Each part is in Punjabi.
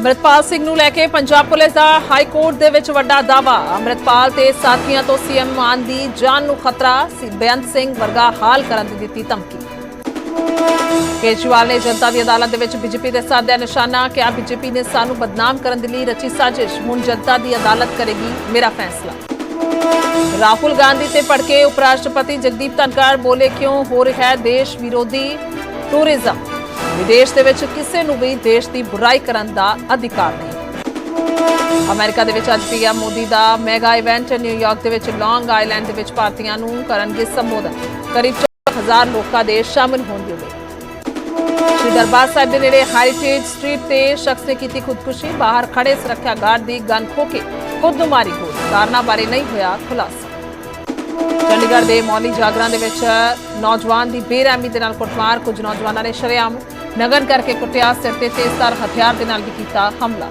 ਅੰਮ੍ਰਿਤਪਾਲ ਸਿੰਘ ਨੂੰ ਲੈ ਕੇ ਪੰਜਾਬ ਪੁਲਿਸ ਦਾ ਹਾਈ ਕੋਰਟ ਦੇ ਵਿੱਚ ਵੱਡਾ ਦਾਵਾ ਅੰਮ੍ਰਿਤਪਾਲ ਤੇ ਸਾਥੀਆਂ ਤੋਂ ਸੀਐਮ ਮਾਨ ਦੀ ਜਾਨ ਨੂੰ ਖਤਰਾ ਬੇਅੰਤ ਸਿੰਘ ਵਰਗਾ ਹਾਲ ਕਰਨ ਦੀ ਦਿੱਤੀ ਧਮਕੀ। ਕੇਜਰੀਵਾਲ ਨੇ ਜਨਤਾ ਦੀ ਅਦਾਲਤ ਦੇ ਵਿੱਚ ਬੀਜੇਪੀ ਦੇ ਸਾਧਿਆ ਨਿਸ਼ਾਨਾ ਕਿਹਾ। ਬੀਜੇਪੀ ਨੇ ਸਾਨੂੰ ਬਦਨਾਮ ਕਰਨ ਦੇ ਲਈ ਰਚੀ ਸਾਜ਼ਿਸ਼। ਹੁਣ ਜਨਤਾ ਦੀ ਅਦਾਲਤ ਕਰੇਗੀ ਮੇਰਾ ਫੈਸਲਾ। ਰਾਹੁਲ ਗਾਂਧੀ ਤੇ ਭੜਕੇ ਉਪ ਰਾਸ਼ਟਰਪਤੀ ਜਗਦੀਪ ਧਨਖੜ ਬੋਲੇ, ਕਿਉਂ ਹੋ ਰਿਹਾ ਹੈ ਦੇਸ਼ ਵਿਰੋਧੀ ਟੂਰਿਜ਼ਮ? ਵਿਦੇਸ਼ ਦੇ ਵਿੱਚ ਕਿਸੇ ਨੂੰ ਵੀ ਦੇਸ਼ ਦੀ ਬੁਰਾਈ ਕਰਨ ਦਾ ਅਧਿਕਾਰ ਨਹੀਂ। ਅਮਰੀਕਾ ਦੇ ਵਿੱਚ ਅੱਜ ਪੀਐਮ ਮੋਦੀ ਦਾ ਮੈਗਾ ਇਵੈਂਟ ਨਿਊਯਾਰਕ ਦੇ ਵਿੱਚ ਲੌਂਗ ਆਈਲੈਂਡ ਦੇ ਵਿੱਚ ਭਾਰਤੀਆਂ ਨੂੰ ਕਰਨਗੇ ਸੰਬੋਧਨ। ਕਰੀਬ 4000 ਲੋਕਾਂ ਦੇ ਸ਼ਾਮਿਲ ਹੋਣਗੇ ਸ਼੍ਰੀ ਦਰਬਾਰ ਸਾਹਿਬ ਦੇ ਨੇੜੇ ਹੈਰੀਟੇਜ ਸਟਰੀਟ ਤੇ ਸ਼ਖਸ ਨੇ ਕੀਤੀ ਖੁਦਕੁਸ਼ੀ। ਬਾਹਰ ਖੜੇ ਸੁਰੱਖਿਆ ਗਾਰਡ ਦੀ ਗਨ ਖੋ ਕੇ ਖੁਦ ਨੂੰ ਮਾਰੀ ਗੋਲੀ। ਕਾਰਨਾਂ ਬਾਰੇ ਨਹੀਂ ਹੋਇਆ ਖੁਲਾਸਾ। ਚੰਡੀਗੜ੍ਹ ਦੇ ਮੌਲੀ ਜਾਗਰਾਂ ਦੇ ਵਿੱਚ ਨੌਜਵਾਨ ਦੀ ਬੇਰਹਿਮੀ ਦੇ ਨਾਲ ਕੁੱਟਮਾਰ। ਕੁਝ ਨੌਜਵਾਨਾਂ ਨੇ ਸ਼ਰੇਆਮ ਨਗਨ ਕਰਕੇ ਕੁੱਟਿਆ ਸਿਰ ਤੇ ਤੇਜ਼ਧਾਰ ਹਥਿਆਰ ਦੇ ਨਾਲ ਵੀ ਕੀਤਾ ਹਮਲਾ।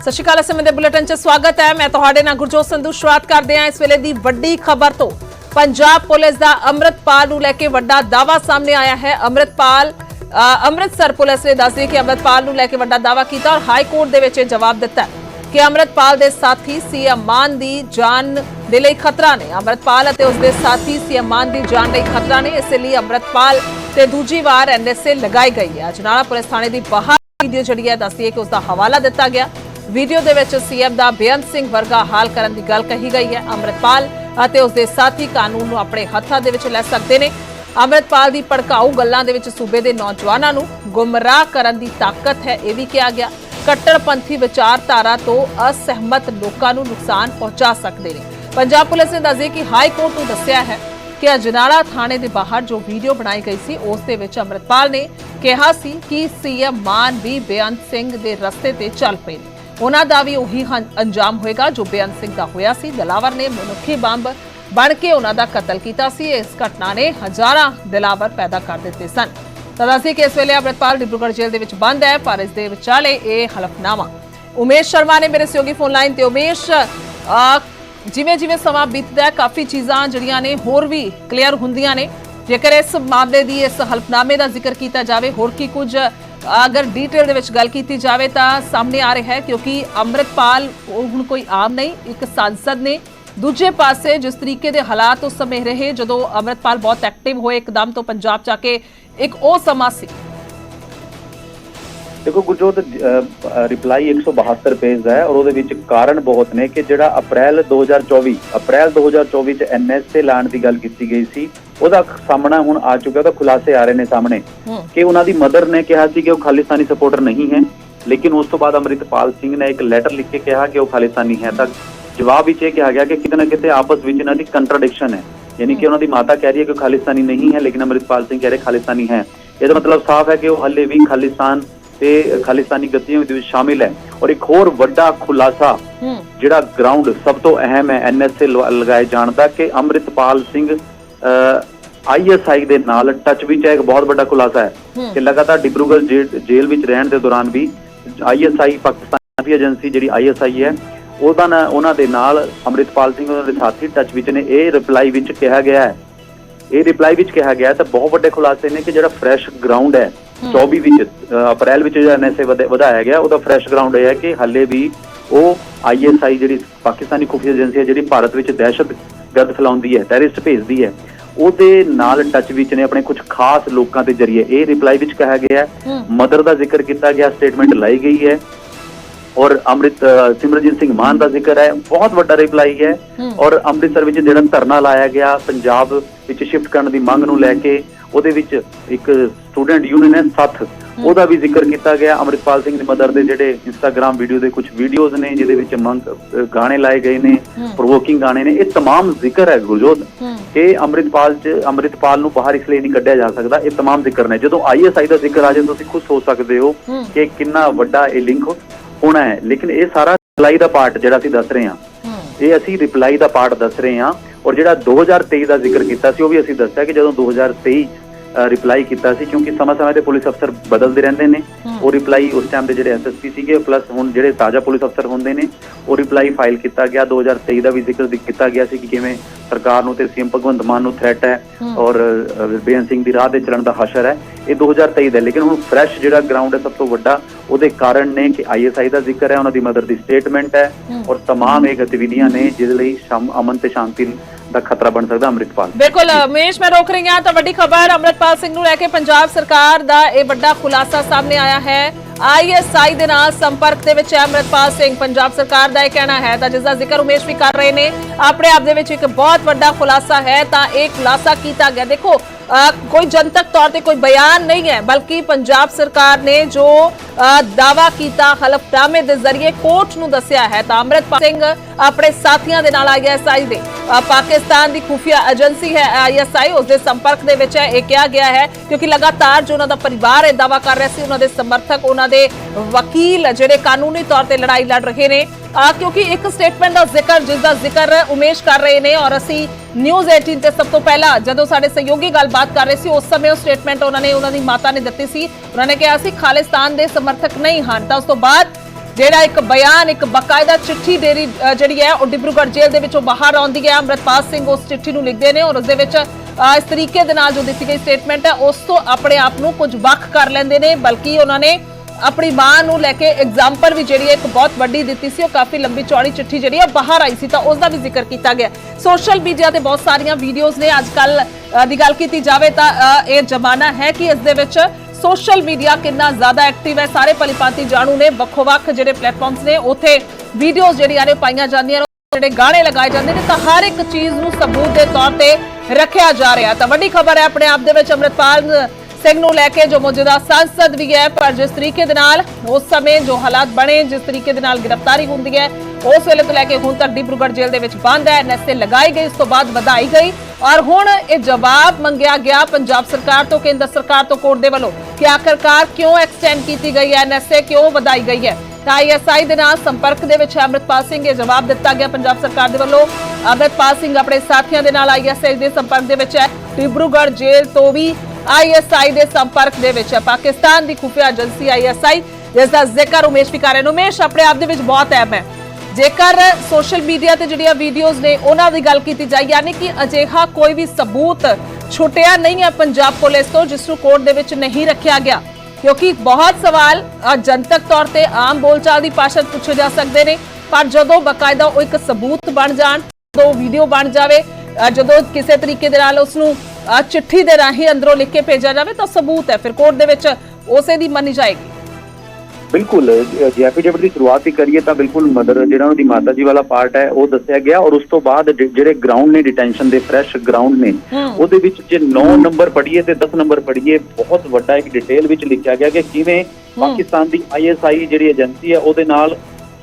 ਸਤਿ ਸ਼੍ਰੀ ਅਕਾਲ ਇਸ ਸਮੇਂ ਦੇ ਬੁਲੇਟਿਨ 'ਚ ਸਵਾਗਤ ਹੈ। ਮੈਂ ਤੁਹਾਡੇ ਨਾਲ ਗੁਰਜੋਤ ਸੰਧੂ ਸ਼ੁਰੂਆਤ ਕਰਦੇ ਹਾਂ ਇਸ ਵੇਲੇ ਦੀ ਵੱਡੀ ਖਬਰ ਤੋਂ। ਪੰਜਾਬ ਪੁਲਿਸ ਦਾ ਅੰਮ੍ਰਿਤਪਾਲ ਨੂੰ ਲੈ ਕੇ ਵੱਡਾ ਦਾਵਾ ਸਾਹਮਣੇ ਆਇਆ ਹੈ। ਅੰਮ੍ਰਿਤਪਾਲ ਅ, ਅੰਮ੍ਰਿਤਸਰ ਪੁਲਿਸ ਨੇ ਦੱਸਦੀ ਕਿ ਅੰਮ੍ਰਿਤਪਾਲ ਨੂੰ ਲੈ ਕੇ ਵੱਡਾ ਦਾਵਾ ਕੀਤਾ ਔਰ ਹਾਈ ਕੋਰਟ ਦੇ ਵਿੱਚ ਜਵਾਬ ਦਿੱਤਾ ਹੈ ਕਿ ਅੰਮ੍ਰਿਤਪਾਲ ਦੇ ਸਾਥੀ ਸੀਐਮ ਮਾਨ ਦੀ ਜਾਨ ਦੇ ਲਈ ਖਤਰਾ ਨੇ। ਅੰਮ੍ਰਿਤਪਾਲ ਅਤੇ ਉਸ ਦੇ ਸਾਥੀ ਸੀਐਮ ਮਾਨ ਦੀ ਜਾਨ ਲਈ ਖਤਰਾ ਨੇ। ਇਸ ਲਈ ਅੰਮ੍ਰਿਤਪਾਲ ਤੇ ਦੂਜੀ ਵਾਰ ਐਨਐਸਏ ਲਗਾਈ ਗਈ ਹੈ। ਅਜਨਾਲਾ ਪੁਲਿਸ ਥਾਣੇ ਦੀ ਬਾਹਰ ਵੀਡੀਓ ਜਿਹੜੀ ਹੈ ਦੱਸਦੀ ਹੈ ਕਿ ਉਸ ਦਾ ਹਵਾਲਾ ਦਿੱਤਾ ਗਿਆ। ਵੀਡੀਓ ਦੇ ਵਿੱਚ ਸੀਐਮ ਦਾ ਬੇਅੰਤ ਸਿੰਘ ਵਰਗਾ ਹਾਲ ਕਰਨ ਦੀ ਗੱਲ ਕਹੀ ਗਈ ਹੈ। ਅੰਮ੍ਰਿਤਪਾਲ ਅਤੇ ਉਸ ਦੇ ਸਾਥੀ ਕਾਨੂੰਨ ਨੂੰ ਆਪਣੇ ਹੱਥਾਂ ਦੇ ਵਿੱਚ ਲੈ ਸਕਦੇ ਨੇ। ਅੰਮ੍ਰਿਤਪਾਲ ਦੀ ਭੜਕਾਊ ਗੱਲਾਂ ਦੇ ਵਿੱਚ ਸੂਬੇ ਦੇ ਨੌਜਵਾਨਾਂ ਨੂੰ ਗੁੰਮਰਾਹ ਕਰਨ ਦੀ ਤਾਕਤ ਹੈ, ਇਹ ਵੀ ਕਿਹਾ ਗਿਆ। ਕੱਟੜਪੰਥੀ ਵਿਚਾਰਧਾਰਾ ਤੋਂ ਅਸਹਿਮਤ ਲੋਕਾਂ ਨੂੰ ਨੁਕਸਾਨ ਪਹੁੰਚਾ ਸਕਦੇ ਨੇ। ਪੰਜਾਬ ਪੁਲਿਸ ਨੇ ਦੱਸਿਆ ਕਿ ਹਾਈ ਕੋਰਟ ਨੂੰ ਦੱਸਿਆ ਹੈ ਕਿ ਅਜਨਾਲਾ ਥਾਣੇ ਦੇ ਬਾਹਰ ਜੋ ਵੀਡੀਓ ਬਣਾਈ ਗਈ ਸੀ, ਉਸ ਦੇ ਵਿੱਚ ਅੰਮ੍ਰਿਤਪਾਲ ਨੇ ਕਿਹਾ ਸੀ ਕਿ ਸੀਐਮ ਮਾਨ ਵੀ ਬੇਅੰਤ ਸਿੰਘ ਦੇ ਰਸਤੇ ਤੇ ਚੱਲ ਪਏ ਨੇ। ਉਹਨਾਂ ਦਾ ਵੀ ਉਹੀ ਅੰਜਾਮ ਹੋਏਗਾ ਜੋ ਬੇਅੰਤ ਸਿੰਘ ਦਾ ਹੋਇਆ ਸੀ। ਦਲਾਵਰ ਨੇ ਮਨੁੱਖੀ ਬੰਬ ਬਣ ਕੇ ਉਹਨਾਂ ਦਾ ਕਤਲ ਕੀਤਾ ਸੀ। ਇਸ ਘਟਨਾ ਨੇ ਹਜ਼ਾਰਾਂ ਦਿਲਾਵਰ ਪੈਦਾ ਕਰ ਦਿੱਤੇ ਸਨ। ਤਾਂ ਦੱਸਦੇ ਕਿ ਇਸ ਵੇਲੇ ਅੰਮ੍ਰਿਤਪਾਲ ਡਿਬਰੂਗੜ੍ਹ ਜੇਲ੍ਹ ਦੇ ਵਿੱਚ ਬੰਦ ਹੈ, ਪਰ ਇਸ ਦੇ ਵਿਚਾਲੇ ਇਹ ਹਲਫਨਾਮਾ। ਉਮੇਸ਼ ਸ਼ਰਮਾ ਨੇ ਮੇਰੇ ਸਹਿਯੋਗੀ ਫੋਨ ਲਾਈਨ ਤੇ। ਉਮੇਸ਼ ਜਿਵੇਂ ਜਿਵੇਂ ਸਮਾਂ ਬੀਤਦਾ ਕਾਫੀ ਚੀਜ਼ਾਂ ਜਿਹੜੀਆਂ ਨੇ ਹੋਰ ਵੀ ਕਲੀਅਰ ਹੁੰਦੀਆਂ ਨੇ। ਜੇਕਰ ਇਸ ਮਾਮਲੇ ਦੀ ਇਸ ਹਲਫਨਾਮੇ ਦਾ ਜ਼ਿਕਰ ਕੀਤਾ ਜਾਵੇ, ਹੋਰ ਕੀ ਕੁਝ ਅਗਰ ਡੀਟੇਲ ਦੇ ਵਿੱਚ ਗੱਲ ਕੀਤੀ ਜਾਵੇ ਤਾਂ ਸਾਹਮਣੇ ਆ ਰਿਹਾ ਹੈ, ਕਿਉਂਕਿ ਅੰਮ੍ਰਿਤਪਾਲ, ਉਹ ਹੁਣ ਕੋਈ ਆਮ ਨਹੀਂ, ਇੱਕ ਸੰਸਦ ਨੇ। ਦੂਜੇ ਪਾਸੇ ਜਿਸ ਤਰੀਕੇ ਦੇ ਹਾਲਾਤ ਉਸ ਸਮੇਂ ਰਹੇ ਜਦੋਂ ਅੰਮ੍ਰਿਤਪਾਲ ਬਹੁਤ ਐਕਟਿਵ ਹੋਏ ਇੱਕਦਮ ਤੋਂ ਪੰਜਾਬ ਆ ਕੇ ਇੱਕ ਉਹ ਸਮਾਂ ਸੀ। ਦੇਖੋ ਗੁਰਜੋਤ ਰਿਪਲਾਈ 172 ਪੇਜ ਦਾ ਹੈ ਔਰ ਉਹਦੇ ਵਿੱਚ ਕਾਰਨ ਬਹੁਤ ਨੇ ਕਿ ਜਿਹੜਾ ਅਪ੍ਰੈਲ 2024 ਅਪ੍ਰੈਲ 2024 ਚ ਐਨਐਸਏ ਲਾਣ ਦੀ ਗੱਲ ਕੀਤੀ ਗਈ ਸੀ ਉਹਦਾ ਸਾਹਮਣਾ ਹੁਣ ਆ ਚੁੱਕਾ ਉਹਦਾ ਖੁਲਾਸੇ ਆ ਰਹੇ ਨੇ ਸਾਹਮਣੇ ਕਿ ਉਹਨਾਂ ਦੀ ਮਦਰ ਨੇ ਕਿਹਾ ਸੀ ਕਿ ਉਹ ਖਾਲਿਸਤਾਨੀ ਸਪੋਰਟਰ ਨਹੀਂ ਹੈ ਲੇਕਿਨ ਉਸ ਤੋਂ ਬਾਅਦ ਅੰਮ੍ਰਿਤਪਾਲ ਸਿੰਘ ਨੇ ਇੱਕ ਲੈਟਰ ਲਿਖ ਕੇ ਕਿਹਾ ਕਿ ਉਹ ਖਾਲਿਸਤਾਨੀ ਹੈ ਤਾਂ ਜਵਾਬ ਵਿੱਚ ਇਹ ਕਿਹਾ ਗਿਆ ਕਿ ਕਿਤੇ ਨਾ ਕਿਤੇ ਆਪਸ ਵਿੱਚ ਇਹਨਾਂ ਦੀ ਕੰਟਰਡਿਕਸ਼ਨ ਹੈ। ਯਾਨੀ ਕਿ ਉਹਨਾਂ ਦੀ ਮਾਤਾ ਕਹਿ ਰਹੀ ਹੈ ਕਿ ਖਾਲਿਸਤਾਨੀ ਨਹੀਂ ਹੈ ਲੇਕਿਨ ਅੰਮ੍ਰਿਤਪਾਲ ਸਿੰਘ ਕਹਿ ਰਹੇ ਖਾਲਿਸਤਾਨੀ ਹੈ। ਇਹਦਾ ਮਤਲਬ ਸਾਫ਼ ਹੈ ਕਿ ਉਹ ਹੱਲੇ ਵੀ ਖਾਲਿਸਤਾਨ ਤੇ ਖਾਲਿਸਤਾਨੀ ਗਤੀਆਂ ਵਿੱਚ ਸ਼ਾਮਿਲ ਹੈ। ਔਰ ਇੱਕ ਹੋਰ ਵੱਡਾ ਖੁਲਾਸਾ ਜਿਹੜਾ ਗਰਾਊਂਡ ਸਭ ਤੋਂ ਅਹਿਮ ਹੈ ਐਨਐਸਏ ਲਗਾਏ ਜਾਣ ਦਾ ਕਿ ਅੰਮ੍ਰਿਤਪਾਲ ਸਿੰਘ ਆਈਐਸਆਈ ਦੇ ਨਾਲ ਟੱਚ ਵਿੱਚ ਹੈ ਇੱਕ ਬਹੁਤ ਵੱਡਾ ਖੁਲਾਸਾ ਹੈ। ਕਿ ਲਗਾਤਾਰ ਡਿਬਰੂਗੜ੍ਹ ਜੇਲ੍ਹ ਵਿੱਚ ਰਹਿਣ ਦੇ ਦੌਰਾਨ ਵੀ ਆਈਐਸਆਈ ਪਾਕਿਸਤਾਨ ਏਜੰਸੀ ਜਿਹੜੀ ਆਈਐਸਆਈ ਹੈ ਉਹਦਾ ਨਾ ਉਹਨਾਂ ਦੇ ਨਾਲ ਅੰਮ੍ਰਿਤਪਾਲ ਸਿੰਘ ਉਹਨਾਂ ਦੇ ਸਾਥੀ ਟੱਚ ਵਿੱਚ ਨੇ। ਇਹ ਰਿਪਲਾਈ ਵਿੱਚ ਕਿਹਾ ਗਿਆ ਹੈ। ਇਹ ਰਿਪਲਾਈ ਵਿੱਚ ਕਿਹਾ ਗਿਆ ਤਾਂ ਬਹੁਤ ਵੱਡੇ ਖੁਲਾਸੇ ਨੇ ਕਿ ਜਿਹੜਾ ਫਰੈਸ਼ ਗਰਾਊਂਡ ਹੈ 24 ਵਿੱਚ ਅਪ੍ਰੈਲ ਵਿੱਚ ਜਿਹੜਾ ਐਨਐਸਏ ਵਧਾਇਆ ਗਿਆ ਉਹਦਾ ਫਰੈਸ਼ ਗਰਾਊਂਡ ਇਹ ਹੈ ਕਿ ਹਾਲੇ ਵੀ ਉਹ ਆਈਐਸਆਈ ਜਿਹੜੀ ਪਾਕਿਸਤਾਨੀ ਖੁਫੀਆ ਏਜੰਸੀ ਹੈ ਜਿਹੜੀ ਭਾਰਤ ਵਿੱਚ ਦਹਿਸ਼ਤਗਰਦ ਫੈਲਾਉਂਦੀ ਹੈ ਟੈਰਰਿਸਟ ਭੇਜਦੀ ਹੈ ਉਹਦੇ ਨਾਲ ਟੱਚ ਵਿੱਚ ਨੇ ਆਪਣੇ ਕੁਝ ਖਾਸ ਲੋਕਾਂ ਦੇ ਜ਼ਰੀਏ। ਇਹ ਰਿਪਲਾਈ ਵਿੱਚ ਕਿਹਾ ਗਿਆ ਹੂੰ। ਮਦਰ ਦਾ ਜ਼ਿਕਰ ਕੀਤਾ ਗਿਆ ਸਟੇਟਮੈਂਟ ਲਾਈ ਗਈ ਹੈ। ਔਰ ਅੰਮ੍ਰਿਤ ਅ, ਸਿਮਰਜੀਤ ਸਿੰਘ ਮਾਨ ਦਾ ਜ਼ਿਕਰ ਹੈ ਬਹੁਤ ਵੱਡਾ ਰਿਪਲਾਈ ਹੈ ਹੂੰ। ਔਰ ਅੰਮ੍ਰਿਤਸਰ ਵਿੱਚ ਜਿਹੜਾ ਧਰਨਾ ਲਾਇਆ ਗਿਆ ਪੰਜਾਬ ਵਿੱਚ ਸ਼ਿਫਟ ਕਰਨ ਦੀ ਮੰਗ ਨੂੰ ਲੈ ਕੇ ਉਹਦੇ ਵਿੱਚ ਇੱਕ ਸਟੂਡੈਂਟ ਯੂਨੀਅਨ ਹੈ ਸੱਥ ਉਹਦਾ ਵੀ ਜ਼ਿਕਰ ਕੀਤਾ ਗਿਆ ਅੰਮ੍ਰਿਤਪਾਲ ਸਿੰਘ ਦੀ ਮਦਰ ਦੇ ਜਿਹੜੇ ਇੰਸਟਾਗ੍ਰam ਵੀਡੀਓ ਦੇ ਕੁਝ ਵੀਡੀਓਜ਼ ਨੇ ਜਿਹਦੇ ਵਿੱਚ ਮੰਗ ਅ, ਗਾਣੇ ਲਾਏ ਗਏ ਨੇ ਹੂੰ। ਪ੍ਰੋਵੋਕਿੰਗ ਗਾਣੇ ਨੇ ਇਹ तमाम ਜ਼ਿਕਰ ਹੈ ਗੁਰਜੋਤ ਹੂੰ ਕਿ ਅੰਮ੍ਰਿਤਪਾਲ ਚ ਅੰਮ੍ਰਿਤਪਾਲ ਨੂੰ ਬਾਹਰ ਇਸ ਲਈ ਨਹੀਂ ਕੱਢਿਆ ਜਾ ਸਕਦਾ ਇਹ तमाम ਜ਼ਿਕਰ ਨੇ ਜਦੋਂ ਆਈਐਸਆਈ ਦਾ ਜ਼ਿਕਰ ਆ ਜਾਏ ਤੁਸੀਂ ਖੁਦ ਸੋਚ ਸਕਦੇ ਹੋ ਹੂੰ। ਕਿ ਕਿੰਨਾ ਵੱਡਾ ਇਹ ਲਿੰਕ ਹੋਣਾ ਹੈ। ਲੇਕਿਨ ਇਹ ਸਾਰਾ ਰਿਪਲਾਈ ਦਾ ਪਾਰਟ ਜਿਹੜਾ ਅਸੀਂ ਦੱਸ ਰਹੇ ਹਾਂ ਇਹ ਅਸੀਂ ਰਿਪਲਾਈ ਦਾ ਪਾਰਟ ਦੱਸ ਰਹੇ ਹਾਂ। ਔਰ ਜਿਹੜਾ 2023 ਦਾ ਜ਼ਿਕਰ ਕੀਤਾ ਸੀ ਉਹ ਵੀ ਅਸੀਂ ਦੱਸਿਆ ਕਿ ਜਦੋਂ 2023 ਰਿਪਲਾਈ ਕੀਤਾ ਸੀ ਕਿਉਂਕਿ ਸਮਾਂ-ਸਮੇਂ ਤੇ ਪੁਲਿਸ ਅਫਸਰ ਬਦਲਦੇ ਰਹਿੰਦੇ ਨੇ ਉਹ ਰਿਪਲਾਈ ਉਸ ਟਾਈਮ ਦੇ ਜਿਹੜੇ ਐਸਐਸਪੀ ਸੀਗੇ ਪਲੱਸ ਹੁਣ ਜਿਹੜੇ ਤਾਜ਼ਾ ਪੁਲਿਸ ਅਫਸਰ ਹੁੰਦੇ ਨੇ ਉਹ ਰਿਪਲਾਈ ਫਾਈਲ ਕੀਤਾ ਗਿਆ 2023 ਦਾ ਵੀ ਜ਼ਿਕਰ ਦਿ- ਕੀਤਾ ਗਿਆ ਸੀ ਕਿ ਕਿਵੇਂ ਸਰਕਾਰ ਨੂੰ ਤੇ ਸੀਐਮ ਭਗਵੰਤ ਮਾਨ ਨੂੰ ਥ੍ਰੈਟ ਹੈ ਔਰ ਅ, ਬੇਅੰਤ ਸਿੰਘ ਦੀ ਰਾਹ ਤੇ ਚੱਲਣ ਦਾ ਹਸ਼ਰ ਹੈ ਇਹ 2023 ਦਾ ਹੈ। ਲੇਕਿਨ ਹੁਣ ਫਰੈਸ਼ ਜਿਹੜਾ ਗਰਾਊਂਡ ਹੈ ਸਭ ਤੋਂ ਵੱਡਾ ਉਹਦੇ ਕਾਰਨ ਨੇ ਕਿ ਆਈਐਸਆਈ ਦਾ ਜ਼ਿਕਰ ਹੈ ਉਹਨਾਂ ਦੀ ਮਦਰ ਦੀ ਸਟੇਟਮੈਂਟ ਹੈ ਔਰ तमाम ਇਹ ਗਤੀਵਿਧੀਆਂ ਨੇ ਜਿਹਦੇ ਲਈ ਸ਼ਾਮ ਅਮਨ ਤੇ ਸ਼ਾਂਤੀ ਦਾ ਖਤਰਾ ਬਣ ਸਕਦਾ ਅੰਮ੍ਰਿਤਪਾਲ। ਬਿਲਕੁਲ ਉਮੇਸ਼ ਮੈਂ ਰੋਕ ਰਹੀ ਹਾਂ ਤਾਂ ਵੱਡੀ ਖਬਰ ਅਮਰਤਪਾਲ ਸਿੰਘ ਨੂੰ ਲੈ ਕੇ ਪੰਜਾਬ ਸਰਕਾਰ ਦਾ ਇਹ ਵੱਡਾ ਖੁਲਾਸਾ ਸਾਹਮਣੇ ਆਇਆ ਹੈ। ਆਈਐਸਆਈ ਦੇ ਨਾਲ ਸੰਪਰਕ ਦੇ ਵਿੱਚ ਹੈ ਅਮਰਤਪਾਲ ਸਿੰਘ। ਪੰਜਾਬ ਸਰਕਾਰ ਦਾ ਇਹ ਕਹਿਣਾ ਹੈ ਤਾਂ ਜਿਸ ਦਾ ਜ਼ਿਕਰ ਉਮੇਸ਼ ਵੀ ਕਰ ਰਹੇ ਨੇ, ਆਪਣੇ ਆਪ ਦੇ ਵਿੱਚ ਇੱਕ ਬਹੁਤ ਵੱਡਾ ਖੁਲਾਸਾ ਹੈ ਤਾਂ ਇਹ ਖੁਲਾਸਾ ਕੀਤਾ ਗਿਆ। ਦੇਖੋ ਕੋਈ ਜਨਤਕ ਤੌਰ ਤੇ ਕੋਈ ਬਿਆਨ ਨਹੀਂ ਹੈ, ਬਲਕਿ ਪੰਜਾਬ ਸਰਕਾਰ ਨੇ ਜੋ ਦਾਵਾ ਕੀਤਾ, ਹਲਫਨਾਮੇ ਦੇ ਜ਼ਰੀਏ ਕੋਰਟ ਨੂੰ ਦੱਸਿਆ ਹੈ, ਤਾਂ ਅੰਮ੍ਰਿਤਪਾਲ ਸਿੰਘ ਆਪਣੇ ਸਾਥੀਆਂ ਦੇ ਨਾਲ ਆਈਐਸਆਈ ਦੇ ਪਾਕਿਸਤਾਨ ਦੀ ਖੁਫੀਆ ਏਜੰਸੀ ਹੈ ਆਈਐਸਆਈ ਉਸ ਦੇ ਸੰਪਰਕ ਦੇ ਵਿੱਚ ਹੈ, ਇਹ ਕਿਹਾ ਗਿਆ ਹੈ, ਕਿਉਂਕਿ ਲਗਾਤਾਰ ਜੋ ਉਹਨਾਂ ਦਾ ਪਰਿਵਾਰ ਇਹ ਦਾਵਾ ਕਰ ਰਿਹਾ ਸੀ, ਉਹਨਾਂ ਦੇ ਸਮਰਥਕ, ਉਹਨਾਂ ਦੇ ਵਕੀਲ ਜਿਹੜੇ ਕਾਨੂੰਨੀ ਤੌਰ ਤੇ ਲੜਾਈ ਲੜ ਰਹੇ ਨੇ ਆ ਕਿਉਂਕਿ ਇੱਕ ਸਟੇਟਮੈਂਟ ਦਾ ਜ਼ਿਕਰ, ਜਿਸ ਦਾ ਜ਼ਿਕਰ ਉਮੇਸ਼ ਕਰ ਰਹੇ ਨੇ ਔਰ ਅਸੀਂ ਨਿਊਜ਼ 18 ਤੇ ਸਭ ਤੋਂ ਪਹਿਲਾਂ ਜਦੋਂ ਸਾਡੇ ਸਹਿਯੋਗੀ ਗੱਲਬਾਤ ਕਰ ਰਹੇ ਸੀ, ਉਸ ਸਮੇਂ ਉਹ ਸਟੇਟਮੈਂਟ ਉਹਨਾਂ ਨੇ, ਉਹਨਾਂ ਦੀ ਮਾਤਾ ਨੇ ਦਿੱਤੀ ਸੀ। ਉਹਨਾਂ ਨੇ ਕਿਹਾ ਸੀ, ਖਾਲਿਸਤਾਨ ਦੇ ਸਮਰਥਕ ਨਹੀਂ ਹਨ। ਤਾਂ ਉਸ ਤੋਂ ਬਾਅਦ ਜਿਹੜਾ ਇੱਕ ਬਿਆਨ, ਇੱਕ ਬਕਾਇਦਾ ਚਿੱਠੀ ਦੇਰੀ ਜਿਹੜੀ ਹੈ, ਉਹ ਡਿਬਰੂਗੜ੍ਹ ਜੇਲ੍ਹ ਦੇ ਵਿੱਚੋਂ ਬਾਹਰ ਆਉਂਦੀ ਹੈ। ਅੰਮ੍ਰਿਤਪਾਲ ਸਿੰਘ ਉਸ ਚਿੱਠੀ ਨੂੰ ਲਿਖਦੇ ਨੇ ਔਰ ਉਸ ਦੇ ਵਿੱਚ ਇਸ ਤਰੀਕੇ ਦੇ ਨਾਲ ਜੋ ਦਿੱਤੀ ਗਈ ਸਟੇਟਮੈਂਟ ਹੈ, ਉਸ ਤੋਂ ਆਪਣੇ ਆਪ ਨੂੰ ਕੁਝ ਵੱਖ ਕਰ ਲੈਂਦੇ ਨੇ, ਬਲਕਿ ਉਹਨਾਂ ਨੇ ਆਪਣੀ ਮਾਂ ਨੂੰ ਲੈ ਕੇ ਐਗਜ਼ਾਮਪਲ ਵੀ ਜਿਹੜੀ ਹੈ ਇੱਕ ਬਹੁਤ ਵੱਡੀ ਦਿੱਤੀ ਸੀ, ਉਹ ਕਾਫੀ ਲੰਬੀ ਚੌੜੀ ਚਿੱਠੀ ਜਿਹੜੀ ਹੈ ਬਾਹਰ ਆਈ ਸੀ, ਤਾਂ ਉਸ ਦਾ ਵੀ ਜ਼ਿਕਰ ਕੀਤਾ ਗਿਆ। ਸੋਸ਼ਲ ਮੀਡੀਆ ਤੇ ਬਹੁਤ ਸਾਰੀਆਂ ਵੀਡੀਓਜ਼ ਨੇ, ਅੱਜ ਕੱਲ ਦੀ ਗੱਲ ਕੀਤੀ ਜਾਵੇ ਤਾਂ ਇਹ ਜ਼ਮਾਨਾ ਹੈ ਕਿ ਇਸ ਦੇ ਵਿੱਚ ਸੋਸ਼ਲ ਮੀਡੀਆ ਕਿੰਨਾ ਜ਼ਿਆਦਾ ਐਕਟਿਵ ਹੈ, ਸਾਰੇ ਭਲੀਭਾਂਤੀ ਜਾਣੂ ਨੇ, ਵੱਖੋ-ਵੱਖ ਜਿਹੜੇ ਪਲੇਟਫਾਰਮਸ ਨੇ, ਉੱਥੇ ਵੀਡੀਓਜ਼ ਜਿਹੜੀਆਂ ਨੇ ਪਾਈਆਂ ਜਾਂਦੀਆਂ ਨੇ ਜਿਹੜੇ ਗਾਣੇ ਲਗਾਏ ਜਾਂਦੇ ਨੇ, ਤਾਂ ਹਰ ਇੱਕ ਚੀਜ਼ ਨੂੰ ਸਬੂਤ ਦੇ ਤੌਰ ਤੇ ਰੱਖਿਆ ਜਾ ਰਿਹਾ। ਤਾਂ ਵੱਡੀ ਖਬਰ ਹੈ, ਆਪਣੇ ਆਪ ਦੇ ਵਿੱਚ ਅੰਮ੍ਰਿਤਪਾਲ ਸਿੰਘ ਨੂੰ ਲੈ ਕੇ ਜੋ ਮੌਜੂਦਾ ਸੰਸਦ ਵੀ ਹੈ, ਪਰ ਜਿਸ ਤਰੀਕੇ ਦੇ ਨਾਲ ਉਸ ਸਮੇਂ ਜੋ ਹਾਲਾਤ ਬਣੇ, ਜਿਸ ਤਰੀਕੇ ਦੇ ਨਾਲ ਗ੍ਰਿਫਤਾਰੀ ਹੁੰਦੀ ਹੈ, ਉਸ ਵੇਲੇ ਤੋਂ ਲੈ ਕੇ ਹੁਣ ਤੱਕ ਡਿਬਰੂਗੜ੍ਹ ਜੇਲ੍ਹ ਦੇ ਵਿੱਚ ਬੰਦ ਹੈ ਐਨਐਸਏ ਲਗਾਈ ਗਈ ਉਸ ਤੋਂ ਬਾਅਦ ਵਧਾਈ ਗਈ। ਔਰ ਹੁਣ ਇਹ ਜਵਾਬ ਮੰਗਿਆ ਗਿਆ ਪੰਜਾਬ ਸਰਕਾਰ ਤੋਂ, ਕੇਂਦਰ ਸਰਕਾਰ ਤੋਂ ਕੋਰਟ ਦੇ ਵੱਲੋਂ ਕਿ ਆਖਰਕਾਰ ਕਿਉਂ ਐਕਸਟੈਂਡ ਕੀਤੀ ਗਈ ਹੈ ਐਨਐਸਏ ਕਿਉਂ ਵਧਾਈ ਗਈ ਹੈ? ਤਾਂ ਆਈਐਸਆਈ ਦੇ ਨਾਲ ਸੰਪਰਕ ਦੇ ਵਿੱਚ ਹੈ ਅੰਮ੍ਰਿਤਪਾਲ ਸਿੰਘ ਇਹ ਜਵਾਬ ਦਿੱਤਾ ਗਿਆ ਪੰਜਾਬ ਸਰਕਾਰ ਦੇ ਵੱਲੋਂ। ਅੰਮ੍ਰਿਤਪਾਲ ਸਿੰਘ ਆਪਣੇ ਸਾਥੀਆਂ ਦੇ ਨਾਲ ਆਈਐਸਆਈ ਦੇ ਸੰਪਰਕ ਦੇ ਵਿੱਚ ਹੈ। ਡਿਬਰੂਗੜ ਜੇਲ੍ਹ ਤੋਂ ਵੀ ਆਈਐਸਆਈ ਦੇ ਸੰਪਰਕ ਦੇ ਵਿੱਚ ਹੈ। ਪਾਕਿਸਤਾਨ ਦੀ ਖੁਫੀਆ ਏਜੰਸੀ ਆਈਐਸਆਈ ਜਿਸ ਦਾ ਜ਼ਿਕਰ ਉਮੇਸ਼ ਵੀ ਕਰ ਰਹੇ ਨੇ, ਉਮੇਸ਼, ਆਪਣੇ ਆਪ ਦੇ ਵਿੱਚ ਬਹੁਤ ਅਹਿਮ ਹੈ। ਜੇਕਰ ਸੋਸ਼ਲ ਮੀਡੀਆ ਤੇ ਜਿਹੜੀਆਂ ਵੀਡੀਓਜ਼ ਨੇ, ਉਹਨਾਂ ਦੀ ਗੱਲ ਕੀਤੀ ਜਾਏ, ਯਾਨੀ ਕਿ ਅਜਿਹਾ ਕੋਈ ਵੀ ਸਬੂਤ ਛੁੱਟਿਆ ਨਹੀਂ ਹੈ ਪੰਜਾਬ ਪੁਲਿਸ ਤੋਂ, ਜਿਸ ਨੂੰ ਕੋਰਟ ਦੇ ਵਿੱਚ ਨਹੀਂ ਰੱਖਿਆ ਗਿਆ। ਕਿਉਂਕਿ ਬਹੁਤ ਸਵਾਲ ਜਨਤਕ ਤੌਰ ਤੇ ਆਮ ਬੋਲਚਾਲ ਦੀ ਭਾਸ਼ਾ ਪੁੱਛੇ ਜਾ ਸਕਦੇ ਨੇ, ਪਰ ਜਦੋਂ ਬਕਾਇਦਾ ਉਹ ਇੱਕ ਸਬੂਤ ਬਣ ਜਾਣ ਜਦੋਂ ਵੀਡੀਓ ਬਣ ਜਾਵੇ ਜਦੋਂ ਕਿਸੇ ਤਰੀਕੇ ਦੇ ਨਾਲ ਉਸ ਨੂੰ ਅ, ਚਿੱਠੀ ਦੇ ਰਾਹੀਂ ਅੰਦਰੋਂ ਲਿਖ ਕੇ ਭੇਜਿਆ ਜਾਵੇ ਤਾਂ ਸਬੂਤ ਹੈ। ਫਿਰ ਕੋਰਟ ਦੇ ਵਿੱਚ ਉਸੇ ਦੀ ਮੰਨੀ ਜਾਏਗੀ। ਬਿਲਕੁਲ ਜੇ ਐਫੀਡੇਵਿਟ ਦੀ ਸ਼ੁਰੂਆਤ ਹੀ ਕਰੀਏ ਤਾਂ ਬਿਲਕੁਲ ਮਦਰ ਜਿਹੜਾ ਉਹਨਾਂ ਦੀ ਮਾਤਾ ਜੀ ਵਾਲਾ ਪਾਰਟ ਹੈ ਉਹ ਦੱਸਿਆ ਗਿਆ ਔਰ ਉਸ ਤੋਂ ਬਾਅਦ ਜਿਹੜੇ ਗਰਾਊਂਡ ਨੇ ਡਿਟੈਂਸ਼ਨ ਦੇ ਫਰੈਸ਼ ਗਰਾਊਂਡ ਨੇ। ਉਹਦੇ ਵਿੱਚ ਜੇ 9 ਨੰਬਰ ਪੜ੍ਹੀਏ ਤੇ 10 ਨੰਬਰ ਪੜ੍ਹੀਏ ਬਹੁਤ ਵੱਡਾ ਇੱਕ ਡਿਟੇਲ ਵਿੱਚ ਲਿਖਿਆ ਗਿਆ ਕਿ ਕਿਵੇਂ ਪਾਕਿਸਤਾਨ ਦੀ ਆਈਐਸਆਈ ਜਿਹੜੀ ਏਜੰਸੀ ਹੈ ਉਹਦੇ ਨਾਲ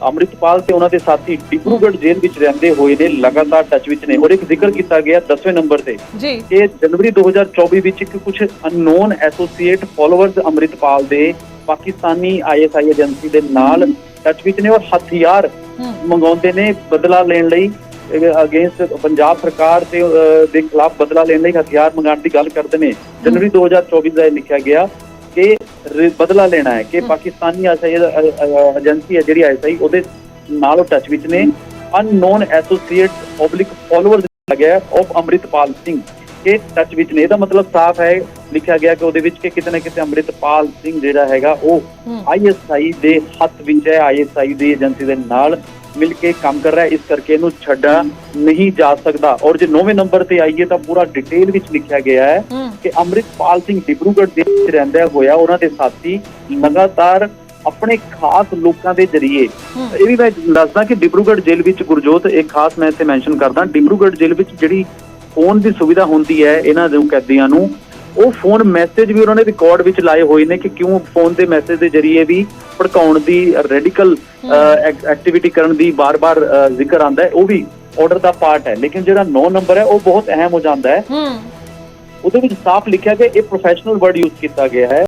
ਅੰਮ੍ਰਿਤਪਾਲ ਤੇ ਉਹਨਾਂ ਦੇ ਸਾਥੀ ਡਿਬਰੂਗੜ੍ਹ ਜੇਲ੍ਹ ਵਿੱਚ ਰਹਿੰਦੇ ਹੋਏ ਨੇ ਲਗਾਤਾਰ ਟੱਚ ਵਿੱਚ ਨੇ। ਔਰ ਇੱਕ ਜ਼ਿਕਰ ਕੀਤਾ ਗਿਆ 10ਵੇਂ ਨੰਬਰ ਤੇ ਜੀ। ਕਿ ਜਨਵਰੀ 2024 ਵਿੱਚ ਇੱਕ ਕੁਝ ਅਨਨੋਨ ਐਸੋਸੀਏਟ ਫਾਲੋਅਰਸ ਅੰਮ੍ਰਿਤਪਾਲ ਦੇ ਪਾਕਿਸਤਾਨੀ ਆਈਐਸਆਈ ਏਜੰਸੀ ਦੇ ਨਾਲ ਟੱਚ ਵਿੱਚ ਨੇ ਔਰ ਹਥਿਆਰ ਮੰਗਾਉਂਦੇ ਨੇ ਬਦਲਾ ਲੈਣ ਲਈ ਅਗੇਂਸਟ ਪੰਜਾਬ ਸਰਕਾਰ ਤੇ ਦੇ ਖਿਲਾਫ ਬਦਲਾ ਲੈਣ ਲਈ ਹਥਿਆਰ ਮੰਗਾਉਣ ਦੀ ਗੱਲ ਕਰਦੇ ਨੇ। ਜਨਵਰੀ 2024 ਦਾ ਇਹ ਲਿਖਿਆ ਗਿਆ। ਕਿ ਬਦਲਾ ਲੈਣਾ ਹੈ ਕਿ ਪਾਕਿਸਤਾਨੀ ਏਜੰਸੀ ਹੈ ਜਿਹੜੀ ਆਈਐਸਆਈ ਉਹਦੇ ਨਾਲ ਟੱਚ ਵਿੱਚ ਨੇ। ਅਨਨੋਨ ਐਸੋਸੀਏਟ ਪਬਲਿਕ ਫਾਲੋਅਰਸ ਲਿਖਿਆ ਗਿਆ ਆਫ ਅੰਮ੍ਰਿਤਪਾਲ ਸਿੰਘ ਕਿ ਟੱਚ ਵਿੱਚ ਨੇ। ਇਹਦਾ ਮਤਲਬ ਸਾਫ਼ ਹੈ ਲਿਖਿਆ ਗਿਆ ਕਿ ਉਹਦੇ ਵਿੱਚ ਕਿ ਕਿਤੇ ਨਾ ਕਿਤੇ ਅੰਮ੍ਰਿਤਪਾਲ ਸਿੰਘ ਜਿਹੜਾ ਹੈਗਾ ਉਹ। ਆਈਐਸਆਈ ਦੇ ਹੱਥ ਵਿੱਚ ਹੈ ਆਈਐਸਆਈ ਦੀ ਏਜੰਸੀ ਦੇ ਨਾਲ। ਮਿਲ ਕੇ ਕੰਮ ਕਰ ਰਿਹਾ ਇਸ ਕਰਕੇ ਇਹਨੂੰ ਛੱਡਾ ਨਹੀਂ ਜਾ ਸਕਦਾ। ਔਰ ਜੇ 9ਵੇਂ ਨੰਬਰ ਤੇ ਆਈਏ ਤਾਂ ਪੂਰਾ ਡਿਟੇਲ ਵਿੱਚ ਲਿਖਿਆ ਗਿਆ ਹੈ ਕਿ ਅੰਮ੍ਰਿਤਪਾਲ ਸਿੰਘ ਡਿਬਰੂਗੜ੍ਹ ਦੇ ਵਿੱਚ ਰਹਿੰਦਾ ਹੋਇਆ। ਉਹਨਾਂ ਦੇ ਸਾਥੀ ਲਗਾਤਾਰ ਆਪਣੇ ਖਾਸ ਲੋਕਾਂ ਦੇ ਜਰੀਏ। ਇਹ ਵੀ ਮੈਂ ਦੱਸਦਾ ਕਿ ਡਿਬਰੂਗੜ੍ਹ ਜੇਲ੍ਹ ਵਿੱਚ ਗੁਰਜੋਤ ਇੱਕ ਖਾਸ ਮੈਂ ਇੱਥੇ ਮੈਂਸ਼ਨ ਕਰਦਾ ਡਿਬਰੂਗੜ੍ਹ ਜੇਲ੍ਹ ਵਿੱਚ ਜਿਹੜੀ ਫੋਨ ਦੀ ਸੁਵਿਧਾ ਹੁੰਦੀ ਹੈ ਇਹਨਾਂ ਦੇ ਕੈਦੀਆਂ ਨੂੰ ਉਹ ਫੋਨ ਮੈਸੇਜ ਵੀ ਉਹਨਾਂ ਨੇ ਰਿਕਾਰਡ ਵਿੱਚ ਲਾਏ ਹੋਏ ਨੇ ਕਿ ਕਿਉਂ ਫੋਨ ਦੇ ਮੈਸੇਜ ਦੇ ਜਰੀਏ ਵੀ ਭੜਕਾਉਣ ਦੀ ਰੈਡੀਕਲ ਐਕਟੀਵਿਟੀ ਕਰਨ ਦੀ ਬਾਰ-ਬਾਰ ਜ਼ਿਕਰ ਆਂਦਾ ਹੈ। ਉਹ ਵੀ ਆਰਡਰ ਦਾ ਪਾਰਟ ਹੈ। ਲੇਕਿਨ ਜਿਹੜਾ 9 ਨੰਬਰ ਹੈ ਉਹ ਬਹੁਤ ਅਹਿਮ ਹੋ ਜਾਂਦਾ ਹੈ। ਹੂੰ। ਉਹਦੇ ਵਿੱਚ ਸਾਫ਼ ਲਿਖਿਆ ਗਿਆ ਇਹ ਪ੍ਰੋਫੈਸ਼ਨਲ ਵਰਡ ਯੂਜ਼ ਕੀਤਾ ਗਿਆ ਹੈ